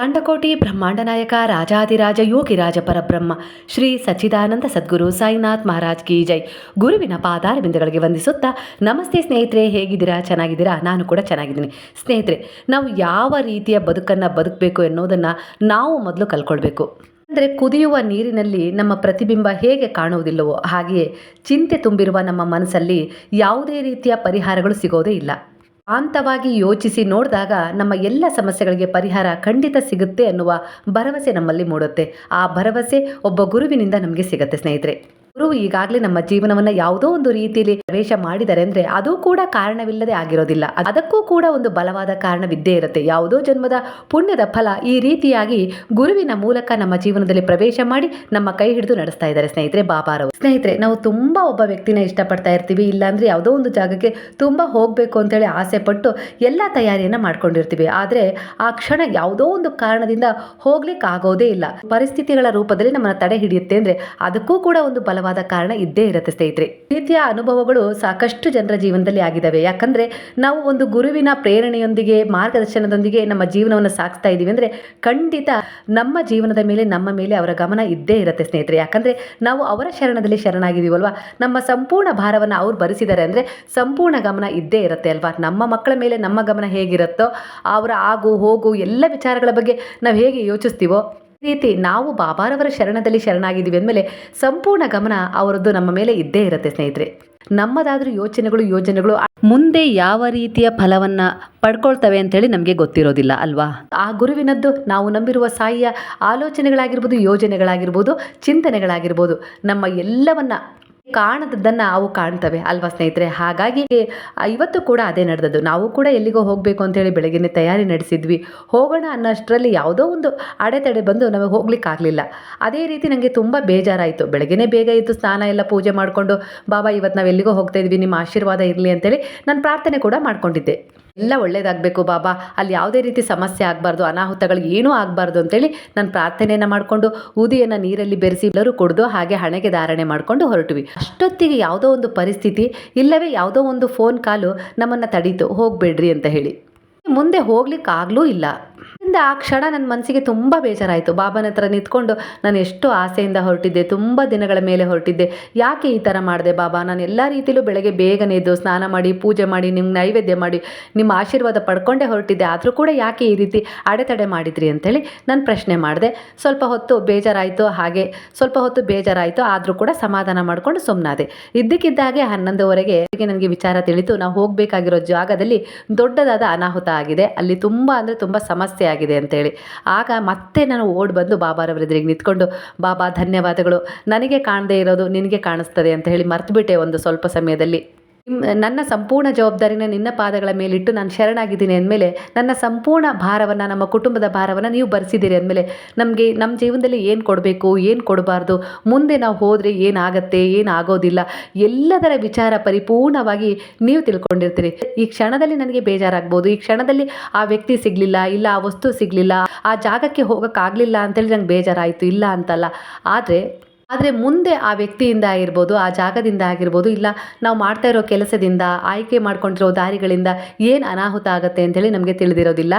ಕಾಂಡಕೋಟಿ ಬ್ರಹ್ಮಾಂಡ ನಾಯಕ ರಾಜಾದಿರಾಜ ಯೋಗಿರಾಜ ಪರಬ್ರಹ್ಮ, ಶ್ರೀ ಸಚ್ಚಿದಾನಂದ ಸದ್ಗುರು ಸಾಯಿನಾಥ್ ಮಹಾರಾಜ್ ಕಿ ಜೈ. ಗುರುವಿನ ಪಾದಾರ ಬಿಂದುಗಳಿಗೆ ವಂದಿಸುತ್ತಾ, ನಮಸ್ತೆ ಸ್ನೇಹಿತರೆ, ಹೇಗಿದ್ದೀರಾ? ಚೆನ್ನಾಗಿದ್ದೀರಾ? ನಾನು ಕೂಡ ಚೆನ್ನಾಗಿದ್ದೀನಿ. ಸ್ನೇಹಿತರೆ, ನಾವು ಯಾವ ರೀತಿಯ ಬದುಕನ್ನು ಬದುಕಬೇಕು ಎನ್ನುವುದನ್ನು ನಾವು ಮೊದಲು ಕಲ್ಕೊಳ್ಬೇಕು ಅಂದರೆ ಕುದಿಯುವ ನೀರಿನಲ್ಲಿ ನಮ್ಮ ಪ್ರತಿಬಿಂಬ ಹೇಗೆ ಕಾಣುವುದಿಲ್ಲವೋ ಹಾಗೆಯೇ ಚಿಂತೆ ತುಂಬಿರುವ ನಮ್ಮ ಮನಸ್ಸಲ್ಲಿ ಯಾವುದೇ ರೀತಿಯ ಪರಿಹಾರಗಳು ಸಿಗೋದೇ ಇಲ್ಲ. ಶಾಂತವಾಗಿ ಯೋಚಿಸಿ ನೋಡಿದಾಗ ನಮ್ಮ ಎಲ್ಲ ಸಮಸ್ಯೆಗಳಿಗೆ ಪರಿಹಾರ ಖಂಡಿತ ಸಿಗುತ್ತೆ ಅನ್ನುವ ಭರವಸೆ ನಮ್ಮಲ್ಲಿ ಮೂಡುತ್ತೆ. ಆ ಭರವಸೆ ಒಬ್ಬ ಗುರುವಿನಿಂದ ನಮಗೆ ಸಿಗುತ್ತೆ ಸ್ನೇಹಿತರೆ. ಗುರು ಈಗಾಗಲೇ ನಮ್ಮ ಜೀವನವನ್ನ ಯಾವುದೋ ಒಂದು ರೀತಿಯಲ್ಲಿ ಪ್ರವೇಶ ಮಾಡಿದ್ದಾರೆ ಅಂದ್ರೆ ಅದು ಕೂಡ ಕಾರಣವಿಲ್ಲದೆ ಆಗಿರೋದಿಲ್ಲ. ಅದಕ್ಕೂ ಕೂಡ ಒಂದು ಬಲವಾದ ಕಾರಣವಿದ್ದೇ ಇರುತ್ತೆ. ಯಾವುದೋ ಜನ್ಮದ ಪುಣ್ಯದ ಫಲ ಈ ರೀತಿಯಾಗಿ ಗುರುವಿನ ಮೂಲಕ ನಮ್ಮ ಜೀವನದಲ್ಲಿ ಪ್ರವೇಶ ಮಾಡಿ ನಮ್ಮ ಕೈ ಹಿಡಿದು ನಡೆಸ್ತಾ ಇದ್ದಾರೆ ಸ್ನೇಹಿತರೆ ಬಾಬಾರವರು ಸ್ನೇಹಿತರೆ, ನಾವು ತುಂಬಾ ಒಬ್ಬ ವ್ಯಕ್ತಿನ ಇಷ್ಟಪಡ್ತಾ ಇರ್ತೀವಿ. ಇಲ್ಲಾಂದ್ರೆ ಯಾವುದೋ ಒಂದು ಜಾಗಕ್ಕೆ ತುಂಬಾ ಹೋಗಬೇಕು ಅಂತೇಳಿ ಆಸೆ ಪಟ್ಟು ಎಲ್ಲ ತಯಾರಿಯನ್ನ ಮಾಡ್ಕೊಂಡಿರ್ತೀವಿ. ಆದರೆ ಆ ಕ್ಷಣ ಯಾವುದೋ ಒಂದು ಕಾರಣದಿಂದ ಹೋಗ್ಲಿಕ್ಕೆ ಆಗೋದೇ ಇಲ್ಲ. ಪರಿಸ್ಥಿತಿಗಳ ರೂಪದಲ್ಲಿ ನಮ್ಮನ್ನ ತಡೆ ಹಿಡಿಯುತ್ತೆ ಅಂದ್ರೆ ಅದಕ್ಕೂ ಕೂಡ ಒಂದು ಬಲವಾದ ಕಾರಣ ಇದ್ದೇ ಇರುತ್ತೆ ಸ್ನೇಹಿತರೆ. ರೀತಿಯ ಅನುಭವಗಳು ಸಾಕಷ್ಟು ಜನರ ಜೀವನದಲ್ಲಿ ಆಗಿದ್ದಾವೆ ಯಾಕಂದ್ರೆ ನಾವು ಒಂದು ಗುರುವಿನ ಪ್ರೇರಣೆಯೊಂದಿಗೆ, ಮಾರ್ಗದರ್ಶನದೊಂದಿಗೆ ನಮ್ಮ ಜೀವನವನ್ನು ಸಾಗಿಸ್ತಾ ಇದ್ದೀವಿ ಅಂದ್ರೆ ಖಂಡಿತ ನಮ್ಮ ಜೀವನದ ಮೇಲೆ, ನಮ್ಮ ಮೇಲೆ ಅವರ ಗಮನ ಇದ್ದೇ ಇರುತ್ತೆ ಸ್ನೇಹಿತರೆ. ಯಾಕಂದ್ರೆ ನಾವು ಅವರ ಶರಣದಲ್ಲಿ ಶರಣಾಗಿದ್ದೀವಲ್ವಾ? ನಮ್ಮ ಸಂಪೂರ್ಣ ಭಾರವನ್ನು ಅವ್ರು ಭರಿಸಿದ್ದಾರೆ ಅಂದರೆ ಸಂಪೂರ್ಣ ಗಮನ ಇದ್ದೇ ಇರುತ್ತೆ ಅಲ್ವಾ? ನಮ್ಮ ಮಕ್ಕಳ ಮೇಲೆ ನಮ್ಮ ಗಮನ ಹೇಗಿರುತ್ತೋ, ಅವರ ಆಗು, ಹೋಗು, ಎಲ್ಲ ವಿಚಾರಗಳ ಬಗ್ಗೆ ನಾವು ಹೇಗೆ ಯೋಚಿಸ್ತೀವೋ ರೀತಿ ನಾವು ಬಾಬಾರವರ ಶರಣದಲ್ಲಿ ಶರಣಾಗಿದ್ದೀವಿ ಅಂದಮೇಲೆ ಸಂಪೂರ್ಣ ಗಮನ ಅವರದ್ದು ನಮ್ಮ ಮೇಲೆ ಇದ್ದೇ ಇರುತ್ತೆ, ಸ್ನೇಹಿತರೆ. ನಮ್ಮದಾದರೂ ಯೋಚನೆಗಳು, ಯೋಜನೆಗಳು ಮುಂದೆ ಯಾವ ರೀತಿಯ ಫಲವನ್ನು ಪಡ್ಕೊಳ್ತವೆ ಅಂತೇಳಿ ನಮಗೆ ಗೊತ್ತಿರೋದಿಲ್ಲ, ಅಲ್ವಾ? ಆ ಗುರುವಿನದ್ದು ನಾವು ನಂಬಿರುವ ಸಾಯಿಯ ಆಲೋಚನೆಗಳಾಗಿರ್ಬೋದು, ಯೋಜನೆಗಳಾಗಿರ್ಬೋದು, ಚಿಂತನೆಗಳಾಗಿರ್ಬೋದು, ನಮ್ಮ ಎಲ್ಲವನ್ನ ಕಾಣದದ್ದನ್ನು ಅವು ಕಾಣ್ತವೆ, ಅಲ್ವಾ ಸ್ನೇಹಿತರೆ? ಹಾಗಾಗಿ ಇವತ್ತು ಕೂಡ ಅದೇ ನಡೆದದ್ದು. ನಾವು ಕೂಡ ಎಲ್ಲಿಗೋ ಹೋಗಬೇಕು ಅಂತೇಳಿ ಬೆಳಗ್ಗೆ ತಯಾರಿ ನಡೆಸಿದ್ವಿ. ಹೋಗೋಣ ಅನ್ನೋಷ್ಟರಲ್ಲಿ ಯಾವುದೋ ಒಂದು ಅಡೆತಡೆ ಬಂದು ನಮಗೆ ಹೋಗ್ಲಿಕ್ಕಾಗಲಿಲ್ಲ. ಅದೇ ರೀತಿ ನನಗೆ ತುಂಬ ಬೇಜಾರಾಯಿತು. ಬೆಳಗ್ಗೆ ಬೇಗ ಇತ್ತು ಸ್ನಾನ ಎಲ್ಲ ಪೂಜೆ ಮಾಡಿಕೊಂಡು, ಬಾಬಾ, ಇವತ್ತು ನಾವು ಎಲ್ಲಿಗೋ ಹೋಗ್ತಾ ಇದ್ವಿ, ನಿಮ್ಮ ಆಶೀರ್ವಾದ ಇರಲಿ ಅಂತೇಳಿ ನಾನು ಪ್ರಾರ್ಥನೆ ಕೂಡ ಮಾಡ್ಕೊಂಡಿದ್ದೆ. ಎಲ್ಲ ಒಳ್ಳೇದಾಗಬೇಕು ಬಾಬಾ. ಅಲ್ಲಿ ಯಾವುದೇ ರೀತಿ ಸಮಸ್ಯೆ ಆಗಬಾರ್ದು, ಅನಾಹುತಗಳು ಏನೂ ಆಗಬಾರ್ದು ಅಂತೇಳಿ ನಾನು ಪ್ರಾರ್ಥನೆಯನ್ನು ಮಾಡಿಕೊಂಡು ಊದಿಯನ್ನು ನೀರಲ್ಲಿ ಬೆರೆಸಿ ಎಲ್ಲರೂ ಕುಡಿದು ಹಾಗೆ ಹಣೆಗೆ ಧಾರಣೆ ಮಾಡಿಕೊಂಡು ಹೊರಟ್ವಿ. ಅಷ್ಟೊತ್ತಿಗೆ ಯಾವುದೋ ಒಂದು ಪರಿಸ್ಥಿತಿ, ಇಲ್ಲವೇ ಯಾವುದೋ ಒಂದು ಫೋನ್ ಕಾಲು ನಮ್ಮನ್ನು ತಡೀತು, ಹೋಗಬೇಡ್ರಿ ಅಂತ ಹೇಳಿ. ಮುಂದೆ ಹೋಗ್ಲಿಕ್ಕಾಗ್ಲೂ ಇಲ್ಲ. ಇಂದ ಆ ಕ್ಷಣ ನನ್ನ ಮನಸ್ಸಿಗೆ ತುಂಬ ಬೇಜಾರಾಯಿತು. ಬಾಬನ ಹತ್ರ ನಿಂತ್ಕೊಂಡು ನಾನು ಎಷ್ಟು ಆಸೆಯಿಂದ ಹೊರಟಿದ್ದೆ, ತುಂಬ ದಿನಗಳ ಮೇಲೆ ಹೊರಟಿದ್ದೆ. ಯಾಕೆ ಈ ಥರ ಮಾಡಿದೆ ಬಾಬಾ? ನಾನು ಎಲ್ಲ ರೀತಿಯಲ್ಲೂ ಬೆಳಗ್ಗೆ ಬೇಗನೆ ಎದ್ದು ಸ್ನಾನ ಮಾಡಿ, ಪೂಜೆ ಮಾಡಿ, ನಿಮ್ಗೆ ನೈವೇದ್ಯ ಮಾಡಿ, ನಿಮ್ಮ ಆಶೀರ್ವಾದ ಪಡ್ಕೊಂಡೇ ಹೊರಟಿದ್ದೆ. ಆದರೂ ಕೂಡ ಯಾಕೆ ಈ ರೀತಿ ಅಡೆತಡೆ ಮಾಡಿದ್ರಿ ಅಂತೇಳಿ ನಾನು ಪ್ರಶ್ನೆ ಮಾಡಿದೆ. ಸ್ವಲ್ಪ ಹೊತ್ತು ಬೇಜಾರಾಯಿತು, ಹಾಗೆ ಸ್ವಲ್ಪ ಹೊತ್ತು ಬೇಜಾರಾಯಿತು, ಆದರೂ ಕೂಡ ಸಮಾಧಾನ ಮಾಡಿಕೊಂಡು ಸುಮ್ಮನಾದೆ ಇದ್ದಕ್ಕಿದ್ದಾಗೆ ಹನ್ನೊಂದುವರೆಗೆ ನನಗೆ ವಿಚಾರ ತಿಳಿತು. ನಾವು ಹೋಗಬೇಕಾಗಿರೋ ಜಾಗದಲ್ಲಿ ದೊಡ್ಡದಾದ ಅನಾಹುತ ಆಗಿದೆ. ಅಲ್ಲಿ ತುಂಬ ಅಂದರೆ ತುಂಬ ಸಮಸ್ಯೆ ಆಗಿದೆ. ಅಂತೇಳಿ. ಆಗ ಮತ್ತೆ ನಾನು ಓಡ್ ಬಂದು ಬಾಬಾರವರ ಎದುರಿಗೆ ನಿಂತ್ಕೊಂಡು, ಬಾಬಾ, ಧನ್ಯವಾದಗಳು. ನನಗೆ ಕಾಣದೇ ಇರೋದು ನಿನಗೆ ಕಾಣಿಸ್ತದೆ ಅಂತ ಹೇಳಿ ಮರ್ತುಬಿಟ್ಟೆ ಒಂದು ಸ್ವಲ್ಪ ಸಮಯದಲ್ಲಿ. ನನ್ನ ಸಂಪೂರ್ಣ ಜವಾಬ್ದಾರಿನ ನಿನ್ನ ಪಾದಗಳ ಮೇಲಿಟ್ಟು ನಾನು ಶರಣಾಗಿದ್ದೀನಿ ಅಂದಮೇಲೆ ನನ್ನ ಸಂಪೂರ್ಣ ಭಾರವನ್ನು, ನಮ್ಮ ಕುಟುಂಬದ ಭಾರವನ್ನು ನೀವು ಭರಿಸಿದ್ದೀರಿ ಅಂದಮೇಲೆ ನಮಗೆ, ನಮ್ಮ ಜೀವನದಲ್ಲಿ ಏನು ಕೊಡಬೇಕು, ಏನು ಕೊಡಬಾರ್ದು, ಮುಂದೆ ನಾವು ಹೋದರೆ ಏನಾಗತ್ತೆ, ಏನಾಗೋದಿಲ್ಲ, ಎಲ್ಲದರ ವಿಚಾರ ಪರಿಪೂರ್ಣವಾಗಿ ನೀವು ತಿಳ್ಕೊಂಡಿರ್ತೀರಿ. ಈ ಕ್ಷಣದಲ್ಲಿ ನನಗೆ ಬೇಜಾರಾಗ್ಬೋದು, ಈ ಕ್ಷಣದಲ್ಲಿ ಆ ವ್ಯಕ್ತಿ ಸಿಗಲಿಲ್ಲ, ಇಲ್ಲ ಆ ವಸ್ತು ಸಿಗಲಿಲ್ಲ, ಆ ಜಾಗಕ್ಕೆ ಹೋಗೋಕ್ಕಾಗಲಿಲ್ಲ ಅಂತೇಳಿ ನಂಗೆ ಬೇಜಾರಾಯಿತು, ಇಲ್ಲ ಅಂತಲ್ಲ. ಆದರೆ ಆದರೆ ಮುಂದೆ ಆ ವ್ಯಕ್ತಿಯಿಂದ ಆಗಿರ್ಬೋದು, ಆ ಜಾಗದಿಂದ ಆಗಿರ್ಬೋದು, ಇಲ್ಲ ನಾವು ಮಾಡ್ತಾ ಇರೋ ಕೆಲಸದಿಂದ, ಆಯ್ಕೆ ಮಾಡ್ಕೊಂಡಿರೋ ದಾರಿಗಳಿಂದ ಏನು ಅನಾಹುತ ಆಗುತ್ತೆ ಅಂತೇಳಿ ನಮಗೆ ತಿಳಿದಿರೋದಿಲ್ಲ.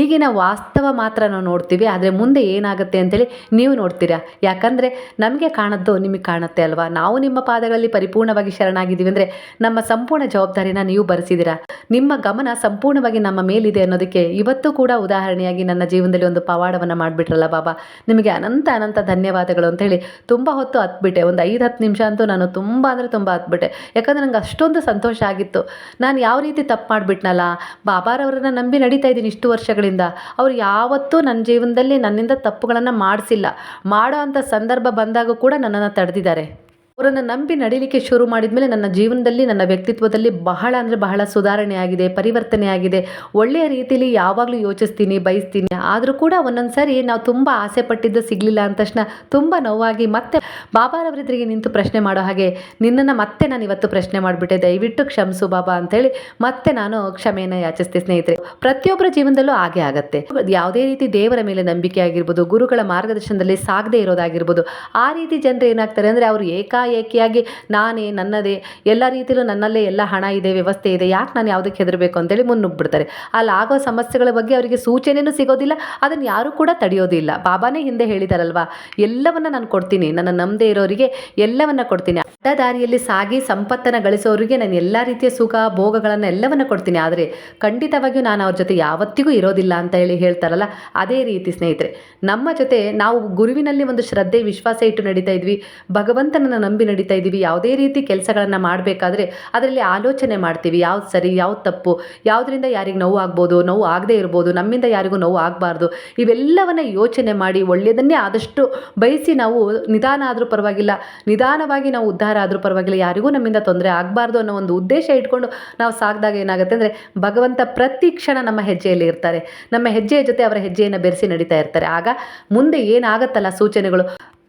ಈಗಿನ ವಾಸ್ತವ ಮಾತ್ರ ನಾವು ನೋಡ್ತೀವಿ, ಆದರೆ ಮುಂದೆ ಏನಾಗುತ್ತೆ ಅಂತೇಳಿ ನೀವು ನೋಡ್ತೀರಾ? ಯಾಕಂದರೆ ನಮಗೆ ಕಾಣದ್ದು ನಿಮಗೆ ಕಾಣುತ್ತೆ ಅಲ್ವಾ? ನಾವು ನಿಮ್ಮ ಪಾದಗಳಲ್ಲಿ ಪರಿಪೂರ್ಣವಾಗಿ ಶರಣಾಗಿದ್ದೀವಿ ಅಂದರೆ ನಮ್ಮ ಸಂಪೂರ್ಣ ಜವಾಬ್ದಾರಿನ ನೀವು ಭರಿಸಿದ್ದೀರಾ ನಿಮ್ಮ ಗಮನ ಸಂಪೂರ್ಣವಾಗಿ ನಮ್ಮ ಮೇಲಿದೆ ಅನ್ನೋದಕ್ಕೆ ಇವತ್ತು ಕೂಡ ಉದಾಹರಣೆಯಾಗಿ ನನ್ನ ಜೀವನದಲ್ಲಿ ಒಂದು ಪವಾಡವನ್ನು ಮಾಡಿಬಿಟ್ರಲ್ಲ ಬಾಬಾ. ನಿಮಗೆ ಅನಂತ ಅನಂತ ಧನ್ಯವಾದಗಳು ಅಂತೇಳಿ ತುಂಬ ಹೊತ್ತು ಹತ್ಬಿಟ್ಟೆ. ಒಂದು ಐದು ಹತ್ತು ನಿಮಿಷ ಅಂತೂ ನಾನು ತುಂಬ ಅಂದರೆ ತುಂಬ ಹತ್ಬಿಟ್ಟೆ. ಯಾಕಂದರೆ ನಂಗೆ ಅಷ್ಟೊಂದು ಸಂತೋಷ ಆಗಿತ್ತು. ನಾನು ಯಾವ ರೀತಿ ತಪ್ಪು ಮಾಡಿಬಿಟ್ನಲ್ಲ? ಬಾಬಾರವ್ರನ್ನ ನಂಬಿ ನಡೀತಾ ಇದ್ದೀನಿ ಇಷ್ಟು ವರ್ಷಗಳಿಂದ. ಅವ್ರು ಯಾವತ್ತೂ ನನ್ನ ಜೀವನದಲ್ಲಿ ನನ್ನಿಂದ ತಪ್ಪುಗಳನ್ನು ಮಾಡಿಸಿಲ್ಲ. ಮಾಡೋ ಅಂಥ ಸಂದರ್ಭ ಬಂದಾಗ ಕೂಡ ನನ್ನನ್ನು ತಡೆದಿದ್ದಾರೆ. ಅವರನ್ನು ನಂಬಿ ನಡೀಲಿಕ್ಕೆ ಶುರು ಮಾಡಿದ್ಮೇಲೆ ನನ್ನ ಜೀವನದಲ್ಲಿ, ನನ್ನ ವ್ಯಕ್ತಿತ್ವದಲ್ಲಿ ಬಹಳ ಅಂದರೆ ಬಹಳ ಸುಧಾರಣೆ ಆಗಿದೆ, ಪರಿವರ್ತನೆ ಆಗಿದೆ. ಒಳ್ಳೆಯ ರೀತಿಯಲ್ಲಿ ಯಾವಾಗಲೂ ಯೋಚಿಸ್ತೀನಿ, ಬಯಸ್ತೀನಿ. ಆದರೂ ಕೂಡ ಒಂದೊಂದು ಸಾರಿ ನಾವು ತುಂಬ ಆಸೆ ಪಟ್ಟಿದ್ದು ಸಿಗಲಿಲ್ಲ ಅಂದ ತಕ್ಷಣ ತುಂಬ ನೋವಾಗಿ ಮತ್ತೆ ಬಾಬಾರವರಿದ್ರಿಗೆ ನಿಂತು ಪ್ರಶ್ನೆ ಮಾಡೋ ಹಾಗೆ ನಿನ್ನನ್ನು ಮತ್ತೆ ನಾನು ಇವತ್ತು ಪ್ರಶ್ನೆ ಮಾಡಿಬಿಟ್ಟೆ. ದಯವಿಟ್ಟು ಕ್ಷಮಿಸು ಬಾಬಾ ಅಂತೇಳಿ ಮತ್ತೆ ನಾನು ಕ್ಷಮೆಯನ್ನು ಯಾಚಿಸ್ತೀನಿ ಸ್ನೇಹಿತರೆ. ಪ್ರತಿಯೊಬ್ಬರ ಜೀವನದಲ್ಲೂ ಹಾಗೆ ಆಗುತ್ತೆ. ಯಾವುದೇ ರೀತಿ ದೇವರ ಮೇಲೆ ನಂಬಿಕೆ ಆಗಿರ್ಬೋದು, ಗುರುಗಳ ಮಾರ್ಗದರ್ಶನದಲ್ಲಿ ಸಾಗದೇ ಇರೋದಾಗಿರ್ಬೋದು, ಆ ರೀತಿ ಜನರು ಏನಾಗ್ತಾರೆ ಅಂದರೆ ಅವರು ಏಕಾಏಕಿ ಏಕಾಏಕಿಯಾಗಿ ನಾನೇ ನನ್ನದೇ, ಎಲ್ಲ ರೀತಿಯಲ್ಲೂ ನನ್ನಲ್ಲೇ ಎಲ್ಲ ಹಣ ಇದೆ, ವ್ಯವಸ್ಥೆ ಇದೆ, ಯಾಕೆ ನಾನು ಯಾವುದಕ್ಕೆ ಹೆದರಬೇಕು ಅಂತೇಳಿ ಮುನ್ನುಗ್ಬಿಡ್ತಾರೆ. ಅಲ್ಲಿ ಆಗೋ ಸಮಸ್ಯೆಗಳ ಬಗ್ಗೆ ಅವರಿಗೆ ಸೂಚನೆಯೂ ಸಿಗೋದಿಲ್ಲ, ಅದನ್ನು ಯಾರೂ ಕೂಡ ತಡೆಯೋದಿಲ್ಲ. ಬಾಬಾನೇ ಹಿಂದೆ ಹೇಳಿದಾರಲ್ವಾ, ಎಲ್ಲವನ್ನ ನಾನು ಕೊಡ್ತೀನಿ, ನನ್ನ ನಂಬದೇ ಇರೋರಿಗೆ ಎಲ್ಲವನ್ನ ಕೊಡ್ತೀನಿ. ಅಡ್ಡ ದಾರಿಯಲ್ಲಿ ಸಾಗಿ ಸಂಪತ್ತನ್ನು ಗಳಿಸೋರಿಗೆ ನಾನು ಎಲ್ಲ ರೀತಿಯ ಸುಖ, ಭೋಗಗಳನ್ನು ಎಲ್ಲವನ್ನ ಕೊಡ್ತೀನಿ. ಆದರೆ ಖಂಡಿತವಾಗಿಯೂ ನಾನು ಅವ್ರ ಜೊತೆ ಯಾವತ್ತಿಗೂ ಇರೋದಿಲ್ಲ ಅಂತ ಹೇಳಿ ಹೇಳ್ತಾರಲ್ಲ, ಅದೇ ರೀತಿ ಸ್ನೇಹಿತರೆ. ನಮ್ಮ ಜೊತೆ ನಾವು ಗುರುವಿನಲ್ಲಿ ಒಂದು ಶ್ರದ್ಧೆ, ವಿಶ್ವಾಸ ಇಟ್ಟು ನಡೀತಾ ಇದ್ವಿ. ಭಗವಂತನನ್ನು ನಂಬಿ ನಡೀತಾ ಇದ್ದೀವಿ ಯಾವುದೇ ರೀತಿ ಕೆಲಸಗಳನ್ನು ಮಾಡಬೇಕಾದ್ರೆ ಅದರಲ್ಲಿ ಆಲೋಚನೆ ಮಾಡ್ತೀವಿ. ಯಾವ್ದು ಸರಿ, ಯಾವ್ದು ತಪ್ಪು, ಯಾವುದರಿಂದ ಯಾರಿಗೆ ನೋವು ಆಗ್ಬೋದು, ನೋವು ಆಗದೇ ಇರ್ಬೋದು, ನಮ್ಮಿಂದ ಯಾರಿಗೂ ನೋವು ಆಗಬಾರ್ದು, ಇವೆಲ್ಲವನ್ನು ಯೋಚನೆ ಮಾಡಿ ಒಳ್ಳೆಯದನ್ನೇ ಆದಷ್ಟು ಬಯಸಿ ನಾವು ನಿಧಾನ ಆದರೂ ಪರವಾಗಿಲ್ಲ, ನಿಧಾನವಾಗಿ ನಾವು ಉದ್ಧಾರ ಆದರೂ ಪರವಾಗಿಲ್ಲ, ಯಾರಿಗೂ ನಮ್ಮಿಂದ ತೊಂದರೆ ಆಗಬಾರ್ದು ಅನ್ನೋ ಒಂದು ಉದ್ದೇಶ ಇಟ್ಕೊಂಡು ನಾವು ಸಾಗಿದಾಗ ಏನಾಗುತ್ತೆ ಅಂದರೆ ಭಗವಂತ ಪ್ರತಿ ಕ್ಷಣ ನಮ್ಮ ಹೆಜ್ಜೆಯಲ್ಲಿ ಇರ್ತಾರೆ. ನಮ್ಮ ಹೆಜ್ಜೆಯ ಜೊತೆ ಅವರ ಹೆಜ್ಜೆಯನ್ನು ಬೆರೆಸಿ ನಡೀತಾ ಇರ್ತಾರೆ. ಆಗ ಮುಂದೆ ಏನಾಗತ್ತಲ್ಲ ಸೂಚನೆಗಳು?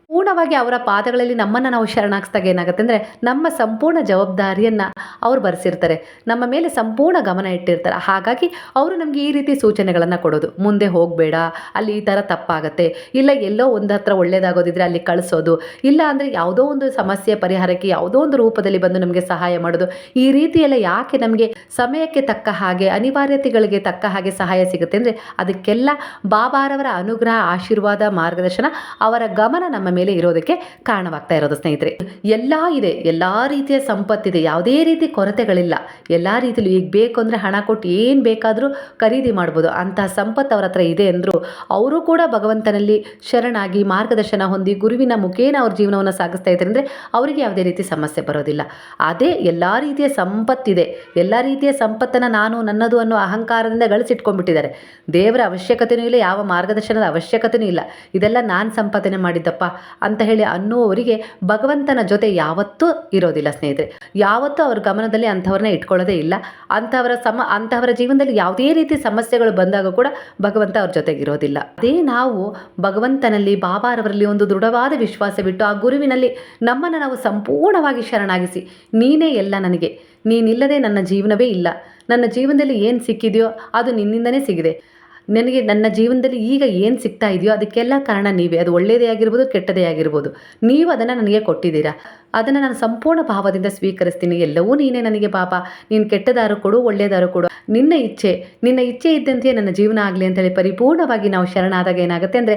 ಪೂರ್ಣವಾಗಿ ಅವರ ಪಾದಗಳಲ್ಲಿ ನಮ್ಮನ್ನು ನಾವು ಶರಣಾಗಿಸಿದಾಗ ಏನಾಗುತ್ತೆ ಅಂದರೆ ನಮ್ಮ ಸಂಪೂರ್ಣ ಜವಾಬ್ದಾರಿಯನ್ನು ಅವ್ರು ಬರೆಸಿರ್ತಾರೆ. ನಮ್ಮ ಮೇಲೆ ಸಂಪೂರ್ಣ ಗಮನ ಇಟ್ಟಿರ್ತಾರೆ. ಹಾಗಾಗಿ ಅವರು ನಮಗೆ ಈ ರೀತಿ ಸೂಚನೆಗಳನ್ನು ಕೊಡೋದು. ಮುಂದೆ ಹೋಗಬೇಡ, ಅಲ್ಲಿ ಈ ಥರ ತಪ್ಪಾಗತ್ತೆ, ಇಲ್ಲ ಎಲ್ಲೋ ಒಂದು ಹತ್ರ ಒಳ್ಳೆಯದಾಗೋದಿದ್ರೆ ಅಲ್ಲಿ ಕಳಿಸೋದು, ಇಲ್ಲ ಅಂದರೆ ಯಾವುದೋ ಒಂದು ಸಮಸ್ಯೆ ಪರಿಹಾರಕ್ಕೆ ಯಾವುದೋ ಒಂದು ರೂಪದಲ್ಲಿ ಬಂದು ನಮಗೆ ಸಹಾಯ ಮಾಡೋದು. ಈ ರೀತಿಯೆಲ್ಲ ಯಾಕೆ ನಮಗೆ ಸಮಯಕ್ಕೆ ತಕ್ಕ ಹಾಗೆ, ಅನಿವಾರ್ಯತೆಗಳಿಗೆ ತಕ್ಕ ಹಾಗೆ ಸಹಾಯ ಸಿಗುತ್ತೆ ಅಂದರೆ ಅದಕ್ಕೆಲ್ಲ ಬಾಬಾರವರ ಅನುಗ್ರಹ, ಆಶೀರ್ವಾದ, ಮಾರ್ಗದರ್ಶನ, ಅವರ ಗಮನ ನಮ್ಮ ಮೇಲೆ ಇರೋದಕ್ಕೆ ಕಾರಣವಾಗ್ತಾ ಇರೋದು ಸ್ನೇಹಿತರೆ. ಎಲ್ಲ ಇದೆ, ಎಲ್ಲ ರೀತಿಯ ಸಂಪತ್ತಿದೆ, ಯಾವುದೇ ರೀತಿ ಕೊರತೆಗಳಿಲ್ಲ. ಎಲ್ಲ ರೀತಿಯಲ್ಲೂ ಈಗ ಬೇಕು ಅಂದರೆ ಹಣ ಕೊಟ್ಟು ಏನು ಬೇಕಾದರೂ ಖರೀದಿ ಮಾಡ್ಬೋದು. ಅಂತಹ ಸಂಪತ್ತು ಅವರ ಹತ್ರ ಇದೆ ಅಂದರು ಅವರು ಕೂಡ ಭಗವಂತನಲ್ಲಿ ಶರಣಾಗಿ ಮಾರ್ಗದರ್ಶನ ಹೊಂದಿ ಗುರುವಿನ ಮುಖೇನ ಅವ್ರ ಜೀವನವನ್ನು ಸಾಗಿಸ್ತಾ ಇದ್ದಾರೆ ಅಂದರೆ ಅವರಿಗೆ ಯಾವುದೇ ರೀತಿ ಸಮಸ್ಯೆ ಬರೋದಿಲ್ಲ. ಅದೇ ಎಲ್ಲ ರೀತಿಯ ಸಂಪತ್ತಿದೆ, ಎಲ್ಲ ರೀತಿಯ ಸಂಪತ್ತನ್ನು ನಾನು ನನ್ನದು ಅನ್ನೋ ಅಹಂಕಾರದಿಂದ ಗಳಿಸಿಟ್ಕೊಂಡ್ಬಿಟ್ಟಿದ್ದಾರೆ. ದೇವರ ಅವಶ್ಯಕತೆಯೂ ಇಲ್ಲ, ಯಾವ ಮಾರ್ಗದರ್ಶನದ ಅವಶ್ಯಕತೆಯೂ ಇಲ್ಲ. ಇದೆಲ್ಲ ನಾನು ಸಂಪಾದನೆ ಮಾಡಿದ್ದಪ್ಪ. ಅಂತ ಹೇಳಿ ಅನ್ನುವವರಿಗೆ ಭಗವಂತನ ಜೊತೆ ಯಾವತ್ತೂ ಇರೋದಿಲ್ಲ ಸ್ನೇಹಿತರೆ. ಯಾವತ್ತೂ ಅವ್ರ ಗಮನದಲ್ಲಿ ಅಂಥವ್ರನ್ನ ಇಟ್ಕೊಳ್ಳೋದೇ ಇಲ್ಲ. ಅಂಥವರ ಸಮ, ಅಂಥವರ ಜೀವನದಲ್ಲಿ ಯಾವುದೇ ರೀತಿ ಸಮಸ್ಯೆಗಳು ಬಂದಾಗ ಕೂಡ ಭಗವಂತ ಅವ್ರ ಜೊತೆಗಿರೋದಿಲ್ಲ ಅದೇ ನಾವು ಭಗವಂತನಲ್ಲಿ, ಬಾಬಾರವರಲ್ಲಿ ಒಂದು ದೃಢವಾದ ವಿಶ್ವಾಸವಿಟ್ಟು ಆ ಗುರುವಿನಲ್ಲಿ ನಮ್ಮನ್ನು ನಾವು ಸಂಪೂರ್ಣವಾಗಿ ಶರಣಾಗಿಸಿ, ನೀನೇ ಎಲ್ಲ ನನಗೆ. ನೀನಿಲ್ಲದೆ ನನ್ನ ಜೀವನವೇ ಇಲ್ಲ. ನನ್ನ ಜೀವನದಲ್ಲಿ ಏನು ಸಿಕ್ಕಿದೆಯೋ ಅದು ನಿನ್ನಿಂದನೇ ಸಿಗಿದೆ. ನನಗೆ ನನ್ನ ಜೀವನದಲ್ಲಿ ಈಗ ಏನು ಸಿಗ್ತಾ ಇದೆಯೋ ಅದಕ್ಕೆಲ್ಲ ಕಾರಣ ನೀವೇ. ಅದು ಒಳ್ಳೆಯದೇ ಆಗಿರ್ಬೋದು ಕೆಟ್ಟದೇ ಆಗಿರ್ಬೋದು. ನೀವು ಅದನ್ನು ನನಗೆ ಕೊಟ್ಟಿದ್ದೀರಾ. ಅದನ್ನು ನಾನು ಸಂಪೂರ್ಣ ಭಾವದಿಂದ ಸ್ವೀಕರಿಸ್ತೀನಿ. ಎಲ್ಲವೂ ನೀನೇ ನನಗೆ ಪಾಪ. ನೀನು ಕೆಟ್ಟದಾರು ಕೊಡು, ಒಳ್ಳೆಯದಾರು ಕೊಡು. ನಿನ್ನ ಇಚ್ಛೆ ನಿನ್ನ ಇಚ್ಛೆ ಇದ್ದಂತೆಯೇ ನನ್ನ ಜೀವನ ಆಗಲಿ ಅಂತೇಳಿ ಪರಿಪೂರ್ಣವಾಗಿ ನಾವು ಶರಣಾದಾಗ ಏನಾಗುತ್ತೆ ಅಂದರೆ,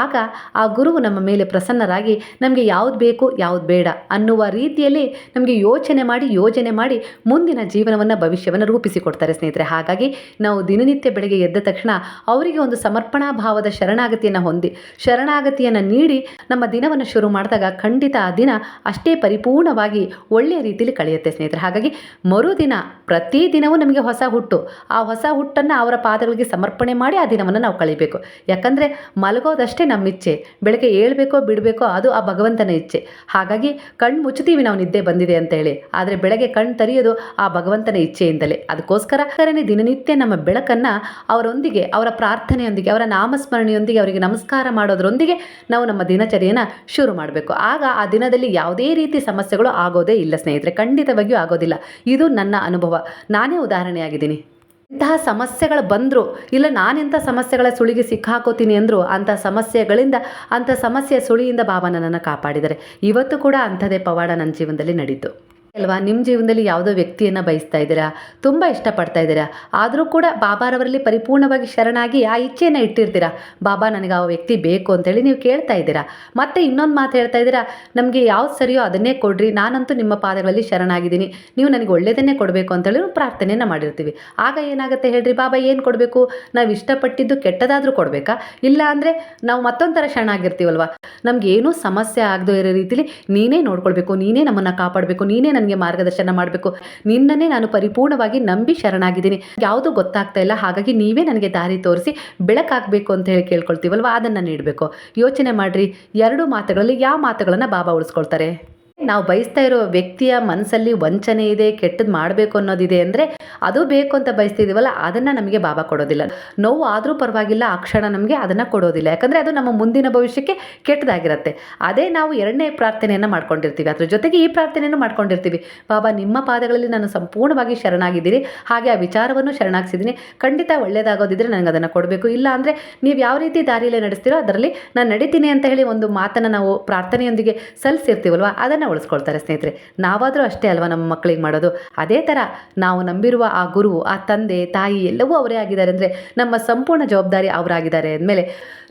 ಆಗ ಆ ಗುರುವು ನಮ್ಮ ಮೇಲೆ ಪ್ರಸನ್ನರಾಗಿ ನಮಗೆ ಯಾವ್ದು ಬೇಕು, ಯಾವ್ದು ಬೇಡ ಅನ್ನುವ ರೀತಿಯಲ್ಲಿ ನಮಗೆ ಯೋಚನೆ ಮಾಡಿ, ಯೋಜನೆ ಮಾಡಿ ಮುಂದಿನ ಜೀವನವನ್ನು ಭವಿಷ್ಯವನ್ನು ರೂಪಿಸಿಕೊಡ್ತಾರೆ ಸ್ನೇಹಿತರೆ. ಹಾಗಾಗಿ ನಾವು ದಿನನಿತ್ಯ ಬೆಳಗ್ಗೆ ಎದ್ದ ತಕ್ಷಣ ಅವರಿಗೆ ಒಂದು ಸಮರ್ಪಣಾ ಭಾವದ ಶರಣಾಗತಿಯನ್ನು ಹೊಂದಿ, ಶರಣಾಗತಿಯನ್ನು ನೀಡಿ ನಮ್ಮ ದಿನವನ್ನು ಶುರು ಮಾಡಿದಾಗ ಖಂಡಿತ ಆ ದಿನ ಅಷ್ಟೇ ಪರಿಪೂರ್ಣವಾಗಿ ಒಳ್ಳೆಯ ರೀತಿಯಲ್ಲಿ ಕಳೆಯುತ್ತೆ ಸ್ನೇಹಿತರೆ. ಹಾಗಾಗಿ ಮರುದಿನ ಪ್ರತಿ ದಿನವೂ ನಮಗೆ ಹೊಸ ಹುಟ್ಟು, ಆ ಹೊಸ ಹುಟ್ಟನ್ನು ಅವರ ಪಾದಗಳಿಗೆ ಸಮರ್ಪಣೆ ಮಾಡಿ ಆ ದಿನವನ್ನು ನಾವು ಕಳಿಬೇಕು. ಯಾಕಂದರೆ ಮಲಗೋದಷ್ಟೇ ನಮ್ಮ ಇಚ್ಛೆ, ಬೆಳಗ್ಗೆ ಏಳಬೇಕೋ ಬಿಡಬೇಕೋ ಅದು ಆ ಭಗವಂತನ ಇಚ್ಛೆ. ಹಾಗಾಗಿ ಕಣ್ಣು ಮುಚ್ಚುತ್ತೀವಿ ನಾವು ನಿದ್ದೆ ಬಂದಿದೆ ಅಂತ ಹೇಳಿ. ಆದರೆ ಬೆಳಗ್ಗೆ ಕಣ್ಣು ತರಿಯೋದು ಆ ಭಗವಂತನ ಇಚ್ಛೆಯಿಂದಲೇ. ಅದಕ್ಕೋಸ್ಕರ ದಿನನಿತ್ಯ ನಮ್ಮ ಬೆಳಕನ್ನು ಅವರೊಂದಿಗೆ, ಅವರ ಪ್ರಾರ್ಥನೆಯೊಂದಿಗೆ, ಅವರ ನಾಮಸ್ಮರಣೆಯೊಂದಿಗೆ, ಅವರಿಗೆ ನಮಸ್ಕಾರ ಮಾಡೋದರೊಂದಿಗೆ ನಾವು ನಮ್ಮ ದಿನಚರಿಯನ್ನು ಶುರು ಮಾಡಬೇಕು. ಆಗ ಆ ದಿನದಲ್ಲಿ ಯಾವುದೇ ರೀತಿ ಸಮಸ್ಯೆಗಳು ಆಗೋದೇ ಇಲ್ಲ ಸ್ನೇಹಿತರೆ, ಖಂಡಿತವಾಗಿಯೂ ಆಗೋದಿಲ್ಲ. ಇದು ನನ್ನ ಅನುಭವ. ನಾನೇ ಉದಾಹರಣೆಯಾಗಿದ್ದೀನಿ. ಇಂತಹ ಸಮಸ್ಯೆಗಳು ಬಂದರೂ, ಇಲ್ಲ ನಾನೆಂಥ ಸಮಸ್ಯೆಗಳ ಸುಳಿಗೆ ಸಿಕ್ಕಾಕೋತೀನಿ ಅಂದರು, ಅಂಥ ಸಮಸ್ಯೆಗಳಿಂದ, ಅಂಥ ಸಮಸ್ಯೆಯ ಸುಳಿಯಿಂದ ಬಾಬಾ ನನ್ನನ್ನು ಕಾಪಾಡಿದರೆ. ಇವತ್ತು ಕೂಡ ಅಂಥದೇ ಪವಾಡ ನನ್ನ ಜೀವನದಲ್ಲಿ ನಡೀತು. ಅಲ್ವಾ? ನಿಮ್ಮ ಜೀವನದಲ್ಲಿ ಯಾವುದೋ ವ್ಯಕ್ತಿಯನ್ನು ಬಯಸ್ತಾ ಇದ್ದೀರಾ? ತುಂಬ ಇಷ್ಟಪಡ್ತಾ ಇದ್ದೀರಾ? ಆದರೂ ಕೂಡ ಬಾಬಾರವರಲ್ಲಿ ಪರಿಪೂರ್ಣವಾಗಿ ಶರಣಾಗಿ ಆ ಇಚ್ಛೆಯನ್ನು ಇಟ್ಟಿರ್ತೀರಾ? ಬಾಬಾ, ನನಗೆ ಆ ವ್ಯಕ್ತಿ ಬೇಕು ಅಂತೇಳಿ ನೀವು ಕೇಳ್ತಾ ಇದ್ದೀರಾ? ಮತ್ತೆ ಇನ್ನೊಂದು ಮಾತು ಹೇಳ್ತಾ ಇದ್ದೀರಾ, ನಮಗೆ ಯಾವ್ದು ಸರಿಯೋ ಅದನ್ನೇ ಕೊಡ್ರಿ. ನಾನಂತೂ ನಿಮ್ಮ ಪಾದಗಳಲ್ಲಿ ಶರಣಾಗಿದ್ದೀನಿ. ನೀವು ನನಗೆ ಒಳ್ಳೆಯದನ್ನೇ ಕೊಡಬೇಕು ಅಂತೇಳಿ ನಾವು ಪ್ರಾರ್ಥನೆಯನ್ನು ಮಾಡಿರ್ತೀವಿ. ಆಗ ಏನಾಗುತ್ತೆ ಹೇಳ್ರಿ, ಬಾಬಾ, ಏನು ಕೊಡಬೇಕು? ನಾವು ಇಷ್ಟಪಟ್ಟಿದ್ದು ಕೆಟ್ಟದಾದರೂ ಕೊಡಬೇಕಾ? ಇಲ್ಲ ಅಂದರೆ ನಾವು ಮತ್ತೊಂಥರ ಥರ ಶರಣಾಗಿರ್ತೀವಲ್ವ? ನಮ್ಗೆ ಏನೂ ಸಮಸ್ಯೆ ಆಗದೋ ಇರೋ ರೀತಿಲಿ ನೀನೇ ನೋಡ್ಕೊಳ್ಬೇಕು, ನೀನೇ ನಮ್ಮನ್ನು ಕಾಪಾಡಬೇಕು ನೀನೇ ನನಗೆ ಮಾರ್ಗದರ್ಶನ ಮಾಡಬೇಕು. ನಿನ್ನನ್ನೇ ನಾನು ಪರಿಪೂರ್ಣವಾಗಿ ನಂಬಿ ಶರಣಾಗಿದ್ದೀನಿ. ಯಾವುದು ಗೊತ್ತಾಗ್ತಾ ಇಲ್ಲ. ಹಾಗಾಗಿ ನೀವೇ ನನಗೆ ದಾರಿ ತೋರಿಸಿ ಬೆಳಕಾಗಬೇಕು ಅಂತ ಹೇಳಿ ಕೇಳ್ಕೊಳ್ತೀವಲ್ವ? ಅದನ್ನು ನೀಡಬೇಕು. ಯೋಚನೆ ಮಾಡಿರಿ. ಎರಡು ಮಾತುಗಳಲ್ಲಿ ಯಾವ ಮಾತುಗಳನ್ನು ಬಾಬಾ ಉಳಿಸ್ಕೊಳ್ತಾರೆ? ನಾವು ಬಯಸ್ತಾ ಇರೋ ವ್ಯಕ್ತಿಯ ಮನಸ್ಸಲ್ಲಿ ವಂಚನೆ ಇದೆ ಕೆಟ್ಟದ್ದು ಮಾಡಬೇಕು ಅನ್ನೋದಿದೆ ಅಂದರೆ ಅದು ಬೇಕು ಅಂತ ಬಯಸ್ತಿದ್ದೀವಲ್ಲ ಅದನ್ನು ನಮಗೆ ಬಾಬಾ ಕೊಡೋದಿಲ್ಲ. ನೋವು ಆದರೂ ಪರವಾಗಿಲ್ಲ, ಆ ಕ್ಷಣ ನಮಗೆ ಅದನ್ನು ಕೊಡೋದಿಲ್ಲ. ಯಾಕಂದರೆ ಅದು ನಮ್ಮ ಮುಂದಿನ ಭವಿಷ್ಯಕ್ಕೆ ಕೆಟ್ಟದಾಗಿರುತ್ತೆ. ಅದೇ ನಾವು ಎರಡನೇ ಪ್ರಾರ್ಥನೆಯನ್ನು ಮಾಡ್ಕೊಂಡಿರ್ತೀವಿ. ಅದ್ರ ಜೊತೆಗೆ ಈ ಪ್ರಾರ್ಥನೆಯನ್ನು ಮಾಡ್ಕೊಂಡಿರ್ತೀವಿ. ಬಾಬಾ, ನಿಮ್ಮ ಪಾದಗಳಲ್ಲಿ ನಾನು ಸಂಪೂರ್ಣವಾಗಿ ಶರಣಾಗಿದ್ದೀನಿ. ಹಾಗೆ ಆ ವಿಚಾರವನ್ನು ಶರಣಾಗಿಸಿದ್ದೀನಿ. ಖಂಡಿತ ಒಳ್ಳೆಯದಾಗೋದಿದ್ರೆ ನನಗೆ ಅದನ್ನು ಕೊಡಬೇಕು. ಇಲ್ಲ ಅಂದರೆ ನೀವು ಯಾವ ರೀತಿ ದಾರಿಯಲ್ಲಿ ನಡೆಸ್ತೀರೋ ಅದರಲ್ಲಿ ನಾನು ನಡೀತೀನಿ ಅಂತ ಹೇಳಿ ಒಂದು ಮಾತನ್ನು ನಾವು ಪ್ರಾರ್ಥನೆಯೊಂದಿಗೆ ಸಲ್ಲಿಸಿರ್ತೀವಲ್ವ ಅದನ್ನು ಉಳಿಸ್ಕೊಳ್ತಾರೆ ಸ್ನೇಹಿತರೆ. ನಾವಾದರೂ ಅಷ್ಟೇ ಅಲ್ವಾ ನಮ್ಮ ಮಕ್ಕಳಿಗೆ ಮಾಡೋದು? ಅದೇ ಥರ ನಾವು ನಂಬಿರುವ ಆ ಗುರು ಆ ತಂದೆ, ತಾಯಿ ಎಲ್ಲವೂ ಅವರೇ ಆಗಿದ್ದಾರೆ ಅಂದರೆ ನಮ್ಮ ಸಂಪೂರ್ಣ ಜವಾಬ್ದಾರಿ ಅವರಾಗಿದ್ದಾರೆ ಅಂದಮೇಲೆ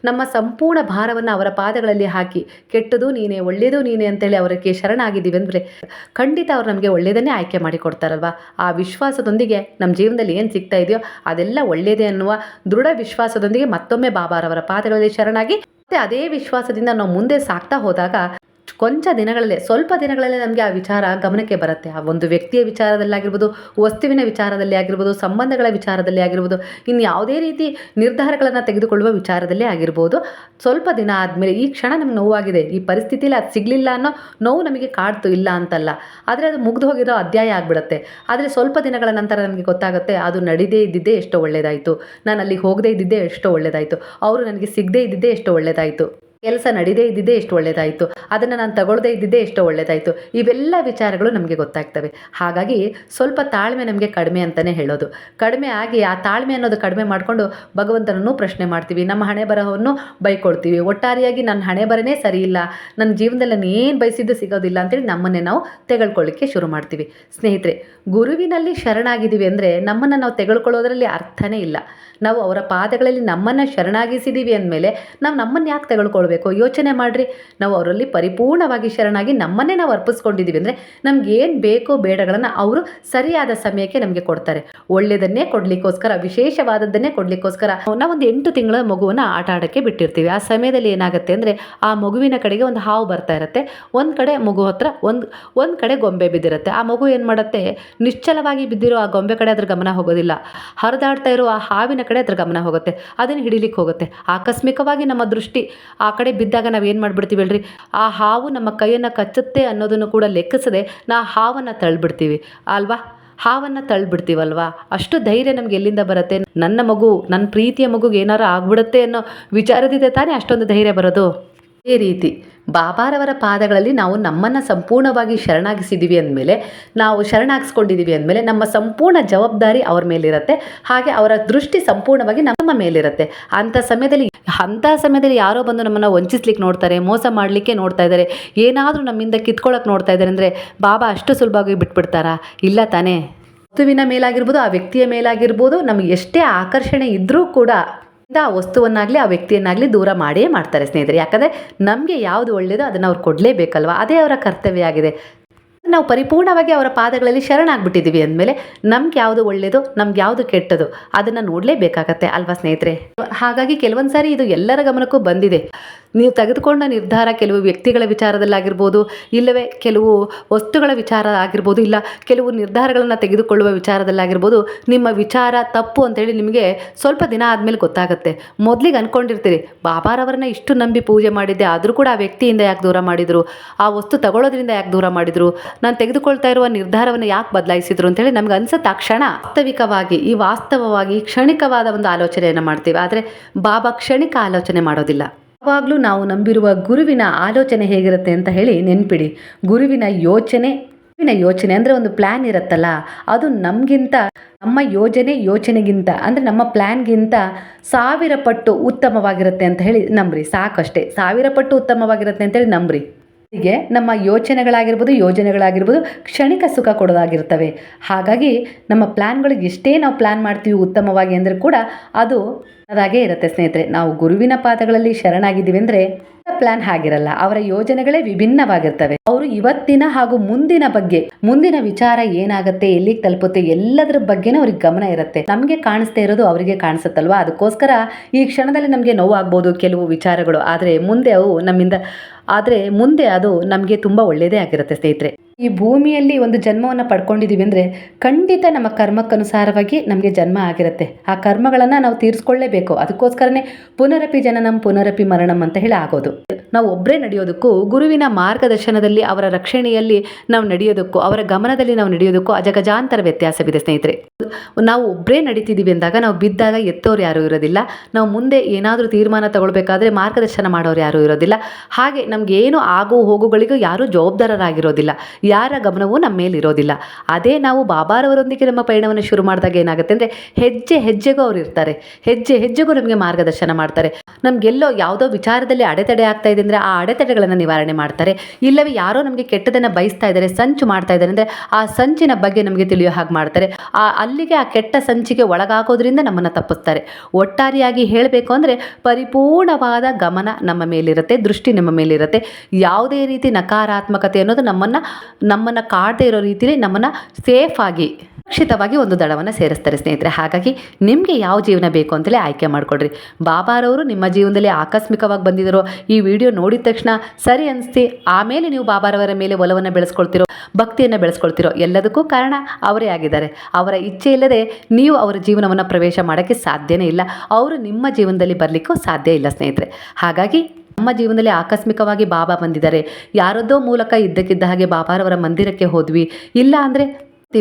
ನಮ್ಮ ಸಂಪೂರ್ಣ ಭಾರವನ್ನು ಅವರ ಪಾದಗಳಲ್ಲಿ ಹಾಕಿ ಕೆಟ್ಟದು ನೀನೇ, ಒಳ್ಳೆಯದು ನೀನೇ ಅಂತೇಳಿ ಅವರಿಗೆ ಶರಣಾಗಿದ್ದೀವಿ ಅಂದರೆ ಖಂಡಿತ ಅವ್ರು ನಮಗೆ ಒಳ್ಳೆಯದನ್ನೇ ಆಯ್ಕೆ ಮಾಡಿ ಕೊಡ್ತಾರಲ್ವ? ಆ ವಿಶ್ವಾಸದೊಂದಿಗೆ ನಮ್ಮ ಜೀವನದಲ್ಲಿ ಏನು ಸಿಗ್ತಾ ಇದೆಯೋ ಅದೆಲ್ಲ ಒಳ್ಳೆಯದೇ ಅನ್ನುವ ದೃಢ ವಿಶ್ವಾಸದೊಂದಿಗೆ ಮತ್ತೊಮ್ಮೆ ಬಾಬಾರವರ ಪಾದಗಳಲ್ಲಿ ಶರಣಾಗಿ ಮತ್ತೆ ಅದೇ ವಿಶ್ವಾಸದಿಂದ ನಾವು ಮುಂದೆ ಸಾಗ್ತಾ ಹೋದಾಗ ಕೊಂಚ ದಿನಗಳಲ್ಲೇ, ಸ್ವಲ್ಪ ದಿನಗಳಲ್ಲೇ ನಮಗೆ ಆ ವಿಚಾರ ಗಮನಕ್ಕೆ ಬರುತ್ತೆ. ಆ ಒಂದು ವ್ಯಕ್ತಿಯ ವಿಚಾರದಲ್ಲಾಗಿರ್ಬೋದು, ವಸ್ತುವಿನ ವಿಚಾರದಲ್ಲಿ ಆಗಿರ್ಬೋದು, ಸಂಬಂಧಗಳ ವಿಚಾರದಲ್ಲಿ ಆಗಿರ್ಬೋದು, ಇನ್ನು ಯಾವುದೇ ರೀತಿ ನಿರ್ಧಾರಗಳನ್ನು ತೆಗೆದುಕೊಳ್ಳುವ ವಿಚಾರದಲ್ಲೇ ಆಗಿರ್ಬೋದು, ಸ್ವಲ್ಪ ದಿನ ಆದಮೇಲೆ ಈ ಕ್ಷಣ ನಮ್ಗೆ ನೋವಾಗಿದೆ, ಈ ಪರಿಸ್ಥಿತಿಯಲ್ಲಿ ಅದು ಸಿಗಲಿಲ್ಲ ಅನ್ನೋ ನೋವು ನಮಗೆ ಕಾಡ್ತು ಇಲ್ಲ ಅಂತಲ್ಲ. ಆದರೆ ಅದು ಮುಗ್ದು ಹೋಗಿರೋ ಅಧ್ಯಾಯ ಆಗಿಬಿಡುತ್ತೆ. ಆದರೆ ಸ್ವಲ್ಪ ದಿನಗಳ ನಂತರ ನಮಗೆ ಗೊತ್ತಾಗುತ್ತೆ, ಅದು ನಡೀದೇ ಇದ್ದಿದ್ದೇ ಎಷ್ಟೋ ಒಳ್ಳೆಯದಾಯಿತು ನಾನು ಅಲ್ಲಿಗೆ ಹೋಗದೇ ಇದ್ದಿದ್ದೇ ಎಷ್ಟೋ ಒಳ್ಳೆಯದಾಯಿತು ಅವರು ನನಗೆ ಸಿಗದೇ ಇದ್ದಿದ್ದೇ ಎಷ್ಟೋ ಒಳ್ಳೆಯದಾಯಿತು ಕೆಲಸ ನಡೀದೇ ಇದ್ದಿದ್ದೇ ಎಷ್ಟು ಒಳ್ಳೆಯದಾಯಿತು ಅದನ್ನು ನಾನು ತಗೊಳ್ಳದೇ ಇದ್ದಿದ್ದೇ ಎಷ್ಟು ಒಳ್ಳೆಯದಾಯಿತು ಇವೆಲ್ಲ ವಿಚಾರಗಳು ನಮಗೆ ಗೊತ್ತಾಗ್ತವೆ. ಹಾಗಾಗಿ ಸ್ವಲ್ಪ ತಾಳ್ಮೆ ನಮಗೆ ಕಡಿಮೆ ಅಂತಲೇ ಹೇಳೋದು. ಕಡಿಮೆ ಆಗಿ ಆ ತಾಳ್ಮೆ ಅನ್ನೋದು ಕಡಿಮೆ ಮಾಡಿಕೊಂಡು ಭಗವಂತನನ್ನು ಪ್ರಶ್ನೆ ಮಾಡ್ತೀವಿ. ನಮ್ಮ ಹಣೆ ಬರಹವನ್ನು ಬೈಕೊಳ್ತೀವಿ. ಒಟ್ಟಾರೆಯಾಗಿ ನನ್ನ ಹಣೆ ಬರನೇ ಸರಿ ಇಲ್ಲ. ನನ್ನ ಜೀವನದಲ್ಲಿ ನಾನು ಏನು ಬಯಸಿದ್ದು ಸಿಗೋದಿಲ್ಲ ಅಂತೇಳಿ ನಮ್ಮನ್ನೇ ನಾವು ತೆಗೆದುಕೊಳ್ಳಿಕ್ಕೆ ಶುರು ಮಾಡ್ತೀವಿ. ಸ್ನೇಹಿತರೆ, ಗುರುವಿನಲ್ಲಿ ಶರಣಾಗಿದ್ದೀವಿ ಅಂದರೆ ನಮ್ಮನ್ನು ನಾವು ತೆಗೆದುಕೊಳ್ಳೋದ್ರಲ್ಲಿ ಅರ್ಥನೇ ಇಲ್ಲ. ನಾವು ಅವರ ಪಾದಗಳಲ್ಲಿ ನಮ್ಮನ್ನು ಶರಣಾಗಿಸಿದ್ದೀವಿ ಅಂದಮೇಲೆ ನಾವು ನಮ್ಮನ್ನು ಯಾಕೆ ತೆಗೆದುಕೊಳ್ಬೇಕು ಯೋಚನೆ ಮಾಡಿರಿ. ನಾವು ಅವರಲ್ಲಿ ಪರಿಪೂರ್ಣವಾಗಿ ಶರಣಾಗಿ ನಮ್ಮನ್ನೇ ನಾವು ಅರ್ಪಿಸ್ಕೊಂಡಿದ್ದೀವಿ ಅಂದರೆ ನಮ್ಗೆ ಏನು ಬೇಕೋ ಬೇಡಗಳನ್ನು ಅವರು ಸರಿಯಾದ ಸಮಯಕ್ಕೆ ನಮಗೆ ಕೊಡ್ತಾರೆ. ಒಳ್ಳೆಯದನ್ನೇ ಕೊಡಲಿಕ್ಕೋಸ್ಕರ, ವಿಶೇಷವಾದದ್ದನ್ನೇ ಕೊಡಲಿಕ್ಕೋಸ್ಕರ ನಾವೊಂದು ಎಂಟು ತಿಂಗಳ ಮಗುವನ್ನು ಆಟ ಆಡೋಕ್ಕೆ ಬಿಟ್ಟಿರ್ತೀವಿ. ಆ ಸಮಯದಲ್ಲಿ ಏನಾಗುತ್ತೆ ಅಂದರೆ ಆ ಮಗುವಿನ ಕಡೆಗೆ ಒಂದು ಹಾವು ಬರ್ತಾ ಇರುತ್ತೆ. ಒಂದು ಕಡೆ ಮಗು ಹತ್ರ ಒಂದು ಒಂದು ಕಡೆ ಗೊಂಬೆ ಬಿದ್ದಿರುತ್ತೆ. ಆ ಮಗು ಏನು ಮಾಡುತ್ತೆ? ನಿಶ್ಚಲವಾಗಿ ಬಿದ್ದಿರೋ ಆ ಗೊಂಬೆ ಕಡೆ ಅದ್ರ ಗಮನ ಹೋಗೋದಿಲ್ಲ. ಹರಿದಾಡ್ತಾ ಇರೋ ಆ ಹಾವಿನ ಕಡೆ ಅದ್ರ ಗಮನ ಹೋಗುತ್ತೆ. ಅದನ್ನು ಹಿಡಿಲಿಕ್ಕೆ ಹೋಗುತ್ತೆ. ಆಕಸ್ಮಿಕವಾಗಿ ನಮ್ಮ ದೃಷ್ಟಿ, ಆ ಕಡೆ ಬಿದ್ದಾಗ ನಾವು ಏನು ಮಾಡಿಬಿಡ್ತೀವಿ ಹೇಳ್ರಿ? ಆ ಹಾವು ನಮ್ಮ ಕೈಯನ್ನು ಕಚ್ಚುತ್ತೆ ಅನ್ನೋದನ್ನು ಕೂಡ ಲೆಕ್ಕಿಸದೆ ನಾ ಹಾವನ್ನು ತಳ್ಳಿಬಿಡ್ತೀವಿ ಅಲ್ವಾ? ಹಾವನ್ನು ತಳ್ಳಿಬಿಡ್ತೀವಲ್ವಾ ಅಷ್ಟು ಧೈರ್ಯ ನಮ್ಗೆ ಎಲ್ಲಿಂದ ಬರುತ್ತೆ? ನನ್ನ ಮಗು ನನ್ನ ಪ್ರೀತಿಯ ಮಗುಗೆ ಏನಾರು ಆಗ್ಬಿಡುತ್ತೆ ಅನ್ನೋ ವಿಚಾರದಿದೆ ತಾನೇ ಅಷ್ಟೊಂದು ಧೈರ್ಯ ಬರೋದು? ಇದೇ ರೀತಿ ಬಾಬಾರವರ ಪಾದಗಳಲ್ಲಿ ನಾವು ನಮ್ಮನ್ನು ಸಂಪೂರ್ಣವಾಗಿ ಶರಣಾಗಿಸಿದ್ದೀವಿ ಅಂದಮೇಲೆ, ನಾವು ಶರಣಾಗಿಸ್ಕೊಂಡಿದ್ದೀವಿ ಅಂದಮೇಲೆ ನಮ್ಮ ಸಂಪೂರ್ಣ ಜವಾಬ್ದಾರಿ ಅವ್ರ ಮೇಲಿರುತ್ತೆ. ಹಾಗೆ ಅವರ ದೃಷ್ಟಿ ಸಂಪೂರ್ಣವಾಗಿ ನಮ್ಮ ಮೇಲಿರುತ್ತೆ. ಅಂಥ ಸಮಯದಲ್ಲಿ ಅಂಥ ಸಮಯದಲ್ಲಿ ಯಾರೋ ಬಂದು ನಮ್ಮನ್ನು ವಂಚಿಸ್ಲಿಕ್ಕೆ ನೋಡ್ತಾರೆ, ಮೋಸ ಮಾಡಲಿಕ್ಕೆ ನೋಡ್ತಾ ಇದ್ದಾರೆ, ಏನಾದರೂ ನಮ್ಮಿಂದ ಕಿತ್ಕೊಳ್ಳೋಕೆ ನೋಡ್ತಾ ಇದ್ದಾರೆ ಅಂದರೆ ಬಾಬಾ ಅಷ್ಟು ಸುಲಭವಾಗಿ ಬಿಟ್ಬಿಡ್ತಾರಾ? ಇಲ್ಲ ತಾನೇ. ವಸ್ತುವಿನ ಮೇಲಾಗಿರ್ಬೋದು, ಆ ವ್ಯಕ್ತಿಯ ಮೇಲಾಗಿರ್ಬೋದು, ನಮಗೆ ಎಷ್ಟೇ ಆಕರ್ಷಣೆ ಇದ್ದರೂ ಕೂಡ ಆ ವಸ್ತುವನ್ನಾಗಲಿ, ಆ ವ್ಯಕ್ತಿಯನ್ನಾಗಲಿ ದೂರ ಮಾಡೇ ಮಾಡ್ತಾರೆ ಸ್ನೇಹಿತರೆ. ಯಾಕಂದರೆ ನಮಗೆ ಯಾವುದು ಒಳ್ಳೆಯದೋ ಅದನ್ನು ಅವ್ರು ಕೊಡಲೇಬೇಕಲ್ವ? ಅದೇ ಅವರ ಕರ್ತವ್ಯ ಆಗಿದೆ. ನಾವು ಪರಿಪೂರ್ಣವಾಗಿ ಅವರ ಪಾದಗಳಲ್ಲಿ ಶರಣಾಗ್ಬಿಟ್ಟಿದ್ದೀವಿ ಅಂದಮೇಲೆ ನಮ್ಗೆ ಯಾವುದು ಒಳ್ಳೆಯದು ನಮ್ಗೆ ಯಾವುದು ಕೆಟ್ಟದು ಅದನ್ನು ನೋಡಲೇಬೇಕಾಗತ್ತೆ ಅಲ್ವಾ ಸ್ನೇಹಿತರೆ? ಹಾಗಾಗಿ ಕೆಲವೊಂದು ಸಾರಿ ಇದು ಎಲ್ಲರ ಗಮನಕ್ಕೂ ಬಂದಿದೆ. ನೀವು ತೆಗೆದುಕೊಂಡ ನಿರ್ಧಾರ ಕೆಲವು ವ್ಯಕ್ತಿಗಳ ವಿಚಾರದಲ್ಲಾಗಿರ್ಬೋದು, ಇಲ್ಲವೇ ಕೆಲವು ವಸ್ತುಗಳ ವಿಚಾರ ಆಗಿರ್ಬೋದು, ಇಲ್ಲ ಕೆಲವು ನಿರ್ಧಾರಗಳನ್ನು ತೆಗೆದುಕೊಳ್ಳುವ ವಿಚಾರದಲ್ಲಾಗಿರ್ಬೋದು, ನಿಮ್ಮ ವಿಚಾರ ತಪ್ಪು ಅಂತೇಳಿ ನಿಮಗೆ ಸ್ವಲ್ಪ ದಿನ ಆದಮೇಲೆ ಗೊತ್ತಾಗುತ್ತೆ. ಮೊದಲಿಗೆ ಅಂದ್ಕೊಂಡಿರ್ತೀರಿ ಬಾಬಾರವರನ್ನ ಇಷ್ಟು ನಂಬಿ ಪೂಜೆ ಮಾಡಿದ್ದೆ, ಆದರೂ ಕೂಡ ಆ ವ್ಯಕ್ತಿಯಿಂದ ಯಾಕೆ ದೂರ ಮಾಡಿದರು? ಆ ವಸ್ತು ತಗೊಳ್ಳೋದ್ರಿಂದ ಯಾಕೆ ದೂರ ಮಾಡಿದರು? ನಾನು ತೆಗೆದುಕೊಳ್ತಾ ಇರುವ ನಿರ್ಧಾರವನ್ನು ಯಾಕೆ ಬದಲಾಯಿಸಿದ್ರು? ಅಂತೇಳಿ ನಮ್ಗೆ ಅನ್ಸುತ್ತೆ ಆ ವಾಸ್ತವಿಕವಾಗಿ, ಈ ವಾಸ್ತವವಾಗಿ ಕ್ಷಣಿಕವಾದ ಒಂದು ಆಲೋಚನೆಯನ್ನು ಮಾಡ್ತೀವಿ. ಆದರೆ ಬಾಬಾ ಕ್ಷಣಿಕ ಆಲೋಚನೆ ಮಾಡೋದಿಲ್ಲ. ಯಾವಾಗಲೂ ನಾವು ನಂಬಿರುವ ಗುರುವಿನ ಆಲೋಚನೆ ಹೇಗಿರುತ್ತೆ ಅಂತ ಹೇಳಿ ನೆನ್ಪಿಡಿ. ಗುರುವಿನ ಯೋಚನೆ ಗುರುವಿನ ಯೋಚನೆ ಅಂದರೆ ಒಂದು ಪ್ಲ್ಯಾನ್ ಇರುತ್ತಲ್ಲ, ಅದು ನಮಗಿಂತ, ನಮ್ಮ ಯೋಜನೆ ಯೋಚನೆಗಿಂತ, ಅಂದರೆ ನಮ್ಮ ಪ್ಲ್ಯಾನ್ಗಿಂತ ಸಾವಿರ ಪಟ್ಟು ಉತ್ತಮವಾಗಿರುತ್ತೆ ಅಂತ ಹೇಳಿ ನಂಬ್ರಿ. ಸಾಕಷ್ಟೇ. ಸಾವಿರ ಪಟ್ಟು ಉತ್ತಮವಾಗಿರುತ್ತೆ ಅಂತೇಳಿ ನಂಬ್ರಿ. ಹೀಗೆ ನಮ್ಮ ಯೋಚನೆಗಳಾಗಿರ್ಬೋದು, ಯೋಜನೆಗಳಾಗಿರ್ಬೋದು ಕ್ಷಣಿಕ ಸುಖ ಕೊಡೋದಾಗಿರ್ತವೆ. ಹಾಗಾಗಿ ನಮ್ಮ ಪ್ಲ್ಯಾನ್ಗಳಿಗೆ ಎಷ್ಟೇ ನಾವು ಪ್ಲ್ಯಾನ್ ಮಾಡ್ತೀವಿ ಉತ್ತಮವಾಗಿ ಅಂದರೆ ಕೂಡ ಅದು ಅದಾಗೇ ಇರುತ್ತೆ ಸ್ನೇಹಿತರೆ. ನಾವು ಗುರುವಿನ ಪಾದಗಳಲ್ಲಿ ಶರಣಾಗಿದ್ದೀವಿ ಅಂದ್ರೆ ಪ್ಲಾನ್ ಆಗಿರಲ್ಲ ಅವರ ಯೋಜನೆಗಳೇ ವಿಭಿನ್ನವಾಗಿರ್ತವೆ. ಅವರು ಇವತ್ತಿನ ಹಾಗೂ ಮುಂದಿನ ಬಗ್ಗೆ, ಮುಂದಿನ ವಿಚಾರ ಏನಾಗುತ್ತೆ, ಎಲ್ಲಿಗೆ ತಲುಪುತ್ತೆ ಎಲ್ಲದರ ಬಗ್ಗೆನೂ ಅವ್ರಿಗೆ ಗಮನ ಇರುತ್ತೆ. ನಮಗೆ ಕಾಣಿಸ್ತಾ ಇರೋದು ಅವರಿಗೆ ಕಾಣಿಸುತ್ತಲ್ವಾ? ಅದಕ್ಕೋಸ್ಕರ ಈ ಕ್ಷಣದಲ್ಲಿ ನಮಗೆ ನೋವಾಗ್ಬೋದು ಕೆಲವು ವಿಚಾರಗಳು. ಆದರೆ ಮುಂದೆ ಅವು ನಮ್ಮಿಂದ, ಆದರೆ ಮುಂದೆ ಅದು ನಮಗೆ ತುಂಬ ಒಳ್ಳೆಯದೇ ಆಗಿರುತ್ತೆ ಸ್ನೇಹಿತರೆ. ಈ ಭೂಮಿಯಲ್ಲಿ ಒಂದು ಜನ್ಮವನ್ನು ಪಡ್ಕೊಂಡಿದ್ದೀವಿ ಅಂದರೆ ಖಂಡಿತ ನಮ್ಮ ಕರ್ಮಕ್ಕನುಸಾರವಾಗಿ ನಮಗೆ ಜನ್ಮ ಆಗಿರುತ್ತೆ. ಆ ಕರ್ಮಗಳನ್ನು ನಾವು ತೀರಿಸ್ಕೊಳ್ಳೇಬೇಕು. ಅದಕ್ಕೋಸ್ಕರನೇ ಪುನರಪಿ ಜನನಂ, ಪುನರಪಿ ಮರಣಂ ಅಂತ ಹೇಳಿ ಆಗೋದು. ನಾವು ಒಬ್ಬರೇ ನಡೆಯೋದಕ್ಕೂ, ಗುರುವಿನ ಮಾರ್ಗದರ್ಶನದಲ್ಲಿ ಅವರ ರಕ್ಷಣೆಯಲ್ಲಿ ನಾವು ನಡೆಯೋದಕ್ಕೂ, ಅವರ ಗಮನದಲ್ಲಿ ನಾವು ನಡೆಯೋದಕ್ಕೂ ಅಜಗಜಾಂತರ ವ್ಯತ್ಯಾಸವಿದೆ, ಸ್ನೇಹಿತರೆ. ನಾವು ಒಬ್ಬರೇ ನಡೀತಿದ್ದೀವಿ ಅಂದಾಗ ನಾವು ಬಿದ್ದಾಗ ಎತ್ತೋರು ಯಾರೂ ಇರೋದಿಲ್ಲ. ನಾವು ಮುಂದೆ ಏನಾದರೂ ತೀರ್ಮಾನ ತಗೊಳ್ಬೇಕಾದ್ರೆ ಮಾರ್ಗದರ್ಶನ ಮಾಡೋರು ಯಾರೂ ಇರೋದಿಲ್ಲ. ಹಾಗೆ ನಮ್ಗೆ ಏನು ಆಗು ಹೋಗುಗಳಿಗೂ ಯಾರೂ ಜವಾಬ್ದಾರರಾಗಿರೋದಿಲ್ಲ. ಯಾರ ಗಮನವೂ ನಮ್ಮ ಮೇಲೆ ಇರೋದಿಲ್ಲ. ಅದೇ ನಾವು ಬಾಬಾರವರೊಂದಿಗೆ ನಮ್ಮ ಪಯಣವನ್ನು ಶುರು ಮಾಡಿದಾಗ ಏನಾಗುತ್ತೆ ಅಂದರೆ, ಹೆಜ್ಜೆ ಹೆಜ್ಜೆಗೂ ಅವರು ಇರ್ತಾರೆ. ಹೆಜ್ಜೆ ಹೆಜ್ಜೆಗೂ ನಮಗೆ ಮಾರ್ಗದರ್ಶನ ಮಾಡ್ತಾರೆ. ನಮಗೆಲ್ಲೋ ಯಾವುದೋ ವಿಚಾರದಲ್ಲಿ ಅಡೆತಡೆ ಆಗ್ತಾ ಇದೆ ಅಂದರೆ ಆ ಅಡೆತಡೆಗಳನ್ನು ನಿವಾರಣೆ ಮಾಡ್ತಾರೆ. ಇಲ್ಲವೇ ಯಾರೋ ನಮಗೆ ಕೆಟ್ಟದನ್ನು ಬಯಸ್ತಾ ಇದ್ದಾರೆ, ಸಂಚು ಮಾಡ್ತಾ ಇದ್ದಾರೆ ಅಂದರೆ ಆ ಸಂಚಿನ ಬಗ್ಗೆ ನಮಗೆ ತಿಳಿಯೋ ಹಾಗೆ ಮಾಡ್ತಾರೆ. ಆ ಅಲ್ಲಿಗೆ ಆ ಕೆಟ್ಟ ಸಂಚಿಗೆ ಒಳಗಾಗೋದ್ರಿಂದ ನಮ್ಮನ್ನು ತಪ್ಪಿಸ್ತಾರೆ. ಒಟ್ಟಾರೆಯಾಗಿ ಹೇಳಬೇಕು ಅಂದರೆ ಪರಿಪೂರ್ಣವಾದ ಗಮನ ನಮ್ಮ ಮೇಲಿರುತ್ತೆ, ದೃಷ್ಟಿ ನಮ್ಮ ಮೇಲಿರುತ್ತೆ. ಯಾವುದೇ ರೀತಿ ನಕಾರಾತ್ಮಕತೆ ಅನ್ನೋದು ನಮ್ಮನ್ನು ನಮ್ಮನ್ನು ಕಾಡದೇ ಇರೋ ರೀತಿಯಲ್ಲಿ ನಮ್ಮನ್ನು ಸೇಫಾಗಿ ಸುರಕ್ಷಿತವಾಗಿ ಒಂದು ದಳವನ್ನು ಸೇರಿಸ್ತಾರೆ ಸ್ನೇಹಿತರೆ. ಹಾಗಾಗಿ ನಿಮಗೆ ಯಾವ ಜೀವನ ಬೇಕು ಅಂತಲೇ ಆಯ್ಕೆ ಮಾಡಿಕೊಡ್ರಿ ಬಾಬಾರವರು ನಿಮ್ಮ ಜೀವನದಲ್ಲಿ ಆಕಸ್ಮಿಕವಾಗಿ ಬಂದಿದ್ದರು. ಈ ವಿಡಿಯೋ ನೋಡಿದ ತಕ್ಷಣ ಸರಿ ಅನಿಸ್ತಿ, ಆಮೇಲೆ ನೀವು ಬಾಬಾರವರ ಮೇಲೆ ಒಲವನ್ನು ಬೆಳೆಸ್ಕೊಳ್ತಿರೋ, ಭಕ್ತಿಯನ್ನು ಬೆಳೆಸ್ಕೊಳ್ತಿರೋ ಎಲ್ಲದಕ್ಕೂ ಕಾರಣ ಅವರೇ ಆಗಿದ್ದಾರೆ. ಅವರ ಇಚ್ಛೆ ಇಲ್ಲದೆ ನೀವು ಅವರ ಜೀವನವನ್ನು ಪ್ರವೇಶ ಮಾಡೋಕ್ಕೆ ಸಾಧ್ಯನೇ ಇಲ್ಲ. ಅವರು ನಿಮ್ಮ ಜೀವನದಲ್ಲಿ ಬರಲಿಕ್ಕೂ ಸಾಧ್ಯ ಇಲ್ಲ ಸ್ನೇಹಿತರೆ. ಹಾಗಾಗಿ ನಮ್ಮ ಜೀವನದಲ್ಲಿ ಆಕಸ್ಮಿಕವಾಗಿ ಬಾಬಾ ಬಂದಿದ್ದಾರೆ. ಯಾರದ್ದೋ ಮೂಲಕ ಇದ್ದಕ್ಕಿದ್ದ ಹಾಗೆ ಬಾಬಾರವರ ಮಂದಿರಕ್ಕೆ ಹೋದ್ವಿ. ಇಲ್ಲ ಅಂದರೆ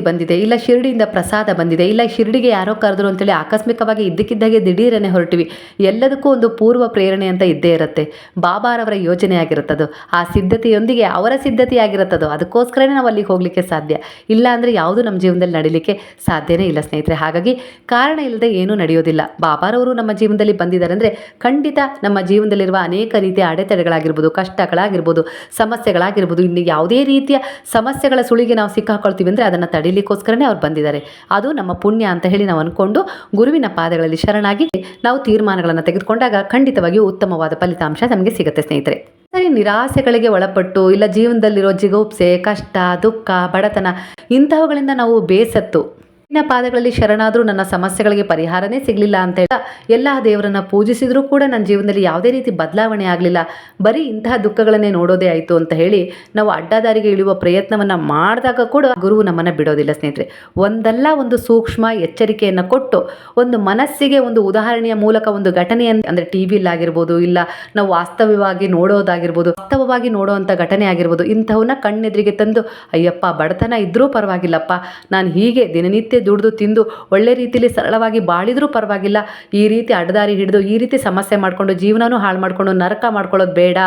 ಬಂದಿದೆ, ಇಲ್ಲ ಶಿರಡಿಯಿಂದ ಪ್ರಸಾದ ಬಂದಿದೆ, ಇಲ್ಲ ಶಿರಡಿಗೆ ಯಾರೋ ಕರೆದ್ರು ಅಂತೇಳಿ ಆಕಸ್ಮಿಕವಾಗಿ ಇದ್ದಕ್ಕಿದ್ದಾಗೆ ದಿಢೀರನೆ ಹೊರಟಿವಿ. ಎಲ್ಲದಕ್ಕೂ ಒಂದು ಪೂರ್ವ ಪ್ರೇರಣೆ ಅಂತ ಇದ್ದೇ ಇರುತ್ತೆ. ಬಾಬಾರವರ ಯೋಜನೆ ಆಗಿರುತ್ತದು ಆ ಸಿದ್ಧತೆಯೊಂದಿಗೆ ಅವರ ಸಿದ್ಧತೆ ಆಗಿರುತ್ತದು ಅದಕ್ಕೋಸ್ಕರನೇ ನಾವು ಅಲ್ಲಿಗೆ ಹೋಗಲಿಕ್ಕೆ ಸಾಧ್ಯ. ಇಲ್ಲ ಅಂದರೆ ಯಾವುದು ನಮ್ಮ ಜೀವನದಲ್ಲಿ ನಡೀಲಿಕ್ಕೆ ಸಾಧ್ಯನೇ ಇಲ್ಲ ಸ್ನೇಹಿತರೆ. ಹಾಗಾಗಿ ಕಾರಣ ಇಲ್ಲದೆ ಏನೂ ನಡೆಯೋದಿಲ್ಲ. ಬಾಬಾರವರು ನಮ್ಮ ಜೀವನದಲ್ಲಿ ಬಂದಿದ್ದಾರೆ ಅಂದರೆ ಖಂಡಿತ ನಮ್ಮ ಜೀವನದಲ್ಲಿರುವ ಅನೇಕ ರೀತಿಯ ಅಡೆತಡೆಗಳಾಗಿರ್ಬೋದು, ಕಷ್ಟಗಳಾಗಿರ್ಬೋದು, ಸಮಸ್ಯೆಗಳಾಗಿರ್ಬೋದು. ಇನ್ನು ಯಾವುದೇ ರೀತಿಯ ಸಮಸ್ಯೆಗಳ ಸುಳಿಗೆ ನಾವು ಸಿಕ್ಕಾಕೊಳ್ತೀವಿ ಅಂದರೆ ಅದನ್ನು ತಡೀಲಿಕ್ಕೋಸ್ಕರನೇ ಅವ್ರು ಬಂದಿದ್ದಾರೆ. ಅದು ನಮ್ಮ ಪುಣ್ಯ ಅಂತ ಹೇಳಿ ನಾವು ಅಂದ್ಕೊಂಡು ಗುರುವಿನ ಪಾದಗಳಲ್ಲಿ ಶರಣಾಗಿ ನಾವು ತೀರ್ಮಾನಗಳನ್ನು ತೆಗೆದುಕೊಂಡಾಗ ಖಂಡಿತವಾಗಿಯೂ ಉತ್ತಮವಾದ ಫಲಿತಾಂಶ ನಮಗೆ ಸಿಗುತ್ತೆ ಸ್ನೇಹಿತರೆ. ಸರಿ, ನಿರಾಸೆಗಳಿಗೆ ಒಳಪಟ್ಟು ಇಲ್ಲ, ಜೀವನದಲ್ಲಿರೋ ಜಿಗುಪ್ಸೆ, ಕಷ್ಟ, ದುಃಖ, ಬಡತನ ಇಂತಹವುಗಳಿಂದ ನಾವು ಬೇಸತ್ತು ನಿನ್ನ ಪಾದಗಳಲ್ಲಿ ಶರಣಾದರೂ ನನ್ನ ಸಮಸ್ಯೆಗಳಿಗೆ ಪರಿಹಾರನೇ ಸಿಗಲಿಲ್ಲ ಅಂತ ಹೇಳ ಎಲ್ಲ ದೇವರನ್ನ ಪೂಜಿಸಿದರೂ ಕೂಡ ನನ್ನ ಜೀವನದಲ್ಲಿ ಯಾವುದೇ ರೀತಿ ಬದಲಾವಣೆ ಆಗಲಿಲ್ಲ. ಬರೀ ಇಂತಹ ದುಃಖಗಳನ್ನೇ ನೋಡೋದೇ ಆಯಿತು ಅಂತ ಹೇಳಿ ನಾವು ಅಡ್ಡದಾರಿಗೆ ಇಳಿಯುವ ಪ್ರಯತ್ನವನ್ನು ಮಾಡಿದಾಗ ಕೂಡ ಗುರು ನಮ್ಮನ್ನು ಬಿಡೋದಿಲ್ಲ ಸ್ನೇಹಿತರೆ. ಒಂದಲ್ಲ ಒಂದು ಸೂಕ್ಷ್ಮ ಎಚ್ಚರಿಕೆಯನ್ನು ಕೊಟ್ಟು ಒಂದು ಮನಸ್ಸಿಗೆ ಒಂದು ಉದಾಹರಣೆಯ ಮೂಲಕ ಒಂದು ಘಟನೆಯನ್ನು ಅಂದರೆ ಟಿ ವಿಲಾಗಿರ್ಬೋದು ಇಲ್ಲ ನಾವು ವಾಸ್ತವವಾಗಿ ನೋಡೋದಾಗಿರ್ಬೋದು, ವಾಸ್ತವವಾಗಿ ನೋಡೋವಂಥ ಘಟನೆ ಆಗಿರ್ಬೋದು ಇಂಥವನ್ನ ಕಣ್ಣೆದುರಿಗೆ ತಂದು, ಅಯ್ಯಪ್ಪ ಬಡತನ ಇದ್ದರೂ ಪರವಾಗಿಲ್ಲಪ್ಪ, ನಾನು ಹೀಗೆ ದಿನನಿತ್ಯ ದುಡಿದು ತಿಂದು ಒಳ್ಳೆ ರೀತಿಯಲ್ಲಿ ಸರಳವಾಗಿ ಬಾಳಿದರೂ ಪರವಾಗಿಲ್ಲ. ಈ ರೀತಿ ಅಡ್ಡದಾರಿ ಹಿಡಿದು ಈ ರೀತಿ ಸಮಸ್ಯೆ ಮಾಡಿಕೊಂಡು ಜೀವನನೂ ಹಾಳು ಮಾಡಿಕೊಂಡು ನರಕ ಮಾಡ್ಕೊಳ್ಳೋದು ಬೇಡ.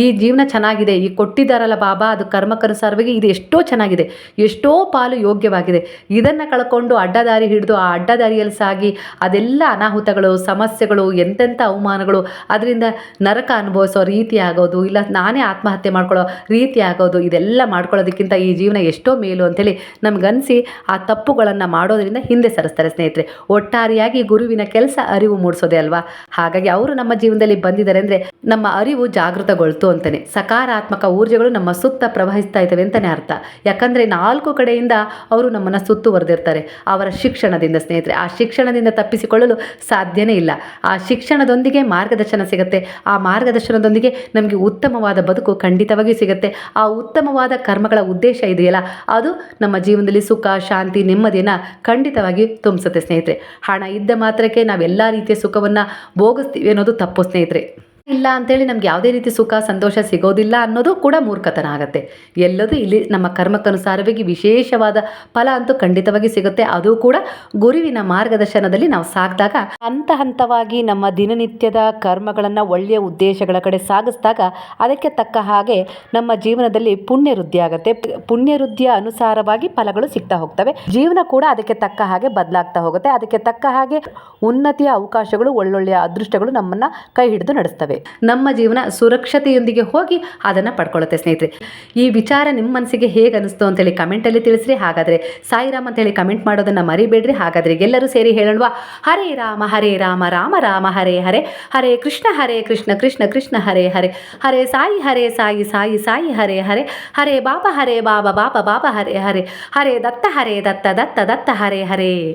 ಈ ಜೀವನ ಚೆನ್ನಾಗಿದೆ, ಈ ಕೊಟ್ಟಿದ್ದಾರಲ್ಲ ಬಾಬಾ, ಅದು ಕರ್ಮಕ್ಕನುಸಾರವಾಗಿ ಇದು ಎಷ್ಟೋ ಚೆನ್ನಾಗಿದೆ, ಎಷ್ಟೋ ಪಾಲು ಯೋಗ್ಯವಾಗಿದೆ. ಇದನ್ನು ಕಳ್ಕೊಂಡು ಅಡ್ಡದಾರಿ ಹಿಡಿದು ಆ ಅಡ್ಡದಾರಿಯಲ್ಲಿ ಸಾಗಿ ಅದೆಲ್ಲ ಅನಾಹುತಗಳು, ಸಮಸ್ಯೆಗಳು, ಎಂತೆಂಥ ಅವಮಾನಗಳು, ಅದರಿಂದ ನರಕ ಅನುಭವಿಸೋ ರೀತಿ ಆಗೋದು, ಇಲ್ಲ ನಾನೇ ಆತ್ಮಹತ್ಯೆ ಮಾಡ್ಕೊಳ್ಳೋ ರೀತಿ ಆಗೋದು, ಇದೆಲ್ಲ ಮಾಡ್ಕೊಳ್ಳೋದಕ್ಕಿಂತ ಈ ಜೀವನ ಎಷ್ಟೋ ಮೇಲು ಅಂತೇಳಿ ನಮಗನ್ಸಿ ಆ ತಪ್ಪುಗಳನ್ನು ಮಾಡೋದರಿಂದ ಹಿಂದೆ ಸರಿಸ್ತಾರೆ ಸ್ನೇಹಿತರೆ. ಒಟ್ಟಾರೆಯಾಗಿ ಗುರುವಿನ ಕೆಲಸ ಅರಿವು ಮೂಡಿಸೋದೇ ಅಲ್ವಾ? ಹಾಗಾಗಿ ಅವರು ನಮ್ಮ ಜೀವನದಲ್ಲಿ ಬಂದಿದ್ದಾರೆ ಅಂದರೆ ನಮ್ಮ ಅರಿವು ಜಾಗೃತಗೊಳ್ತು. ಅಂತಾನೆ. ಸಕಾರಾತ್ಮಕ ಊರ್ಜೆಗಳು ನಮ್ಮ ಸುತ್ತ ಪ್ರವಹಿಸ್ತಾ ಇದ್ದಾವೆ ಅಂತಲೇ ಅರ್ಥ. ಯಾಕಂದರೆ ನಾಲ್ಕು ಕಡೆಯಿಂದ ಅವರು ನಮ್ಮನ್ನು ಸುತ್ತುವರೆದಿರ್ತಾರೆ ಅವರ ಶಿಕ್ಷಣದಿಂದ ಸ್ನೇಹಿತರೆ. ಆ ಶಿಕ್ಷಣದಿಂದ ತಪ್ಪಿಸಿಕೊಳ್ಳಲು ಸಾಧ್ಯನೇ ಇಲ್ಲ. ಆ ಶಿಕ್ಷಣದೊಂದಿಗೆ ಮಾರ್ಗದರ್ಶನ ಸಿಗುತ್ತೆ. ಆ ಮಾರ್ಗದರ್ಶನದೊಂದಿಗೆ ನಮಗೆ ಉತ್ತಮವಾದ ಬದುಕು ಖಂಡಿತವಾಗಿಯೂ ಸಿಗುತ್ತೆ. ಆ ಉತ್ತಮವಾದ ಕರ್ಮಗಳ ಉದ್ದೇಶ ಇದೆಯಲ್ಲ, ಅದು ನಮ್ಮ ಜೀವನದಲ್ಲಿ ಸುಖ, ಶಾಂತಿ, ನೆಮ್ಮದಿಯನ್ನು ಖಂಡಿತವಾಗಿ ತುಂಬಿಸುತ್ತೆ ಸ್ನೇಹಿತರೆ. ಹಣ ಇದ್ದ ಮಾತ್ರಕ್ಕೆ ನಾವೆಲ್ಲ ರೀತಿಯ ಸುಖವನ್ನು ಭೋಗಿಸ್ತೀವಿ ಅನ್ನೋದು ತಪ್ಪು ಸ್ನೇಹಿತರೆ. ಇಲ್ಲ ಅಂತೇಳಿ ನಮ್ಗೆ ಯಾವುದೇ ರೀತಿ ಸುಖ, ಸಂತೋಷ ಸಿಗೋದಿಲ್ಲ ಅನ್ನೋದು ಕೂಡ ಮೂರ್ಖತನ ಆಗುತ್ತೆ ಎಲ್ಲದೂ ಇಲ್ಲಿ ನಮ್ಮ ಕರ್ಮಕ್ಕನುಸಾರವಾಗಿ ವಿಶೇಷವಾದ ಫಲ ಅಂತೂ ಖಂಡಿತವಾಗಿ ಸಿಗುತ್ತೆ. ಅದು ಕೂಡ ಗುರುವಿನ ಮಾರ್ಗದರ್ಶನದಲ್ಲಿ ನಾವು ಸಾಕಿದಾಗ ಹಂತ ಹಂತವಾಗಿ ನಮ್ಮ ದಿನನಿತ್ಯದ ಕರ್ಮಗಳನ್ನು, ಒಳ್ಳೆಯ ಉದ್ದೇಶಗಳ ಕಡೆ ಸಾಗಿಸಿದಾಗ ಅದಕ್ಕೆ ತಕ್ಕ ಹಾಗೆ ನಮ್ಮ ಜೀವನದಲ್ಲಿ ಪುಣ್ಯ ವೃದ್ಧಿ ಆಗುತ್ತೆ. ಪುಣ್ಯ ವೃದ್ಧಿಯ ಅನುಸಾರವಾಗಿ ಫಲಗಳು ಸಿಗ್ತಾ ಹೋಗ್ತವೆ. ಜೀವನ ಕೂಡ ಅದಕ್ಕೆ ತಕ್ಕ ಹಾಗೆ ಬದಲಾಗ್ತಾ ಹೋಗುತ್ತೆ. ಅದಕ್ಕೆ ತಕ್ಕ ಹಾಗೆ ಉನ್ನತಿಯ ಅವಕಾಶಗಳು, ಒಳ್ಳೊಳ್ಳೆಯ ಅದೃಷ್ಟಗಳು ನಮ್ಮನ್ನು ಕೈ ಹಿಡಿದು ನಡೆಸ್ತವೆ. ನಮ್ಮ ಜೀವನ ಸುರಕ್ಷತೆಯೊಂದಿಗೆ ಹೋಗಿ ಅದನ್ನು ಪಡ್ಕೊಳ್ಳುತ್ತೆ ಸ್ನೇಹಿತರೆ. ಈ ವಿಚಾರ ನಿಮ್ಮ ಮನಸ್ಸಿಗೆ ಹೇಗೆ ಅನಿಸ್ತು ಅಂತೇಳಿ ಕಮೆಂಟಲ್ಲಿ ತಿಳಿಸ್ರಿ. ಹಾಗಾದರೆ ಸಾಯಿರಾಮ್ ಅಂತೇಳಿ ಕಮೆಂಟ್ ಮಾಡೋದನ್ನು ಮರಿಬೇಡ್ರಿ. ಹಾಗಾದರೆ ಎಲ್ಲರೂ ಸೇರಿ ಹೇಳೋಣವಾ ಹರೇ ರಾಮ ಹರೇ ರಾಮ ರಾಮ ರಾಮ, ಹರೇ ಹರೇ. ಹರೇ ಕೃಷ್ಣ ಹರೇ ಕೃಷ್ಣ ಕೃಷ್ಣ ಕೃಷ್ಣ, ಹರೇ ಹರೇ. ಹರೇ ಸಾಯಿ ಹರೇ ಸಾಯಿ ಸಾಯಿ ಸಾಯಿ, ಹರೇ ಹರೇ. ಹರೇ ಬಾಬಾ ಹರೇ ಬಾಬಾ ಬಾಬಾ ಬಾಬಾ, ಹರೇ ಹರೇ. ಹರೇ ದತ್ತ ಹರೇ ದತ್ತ ದತ್ತ ದತ್ತ, ಹರೇ ಹರೇ.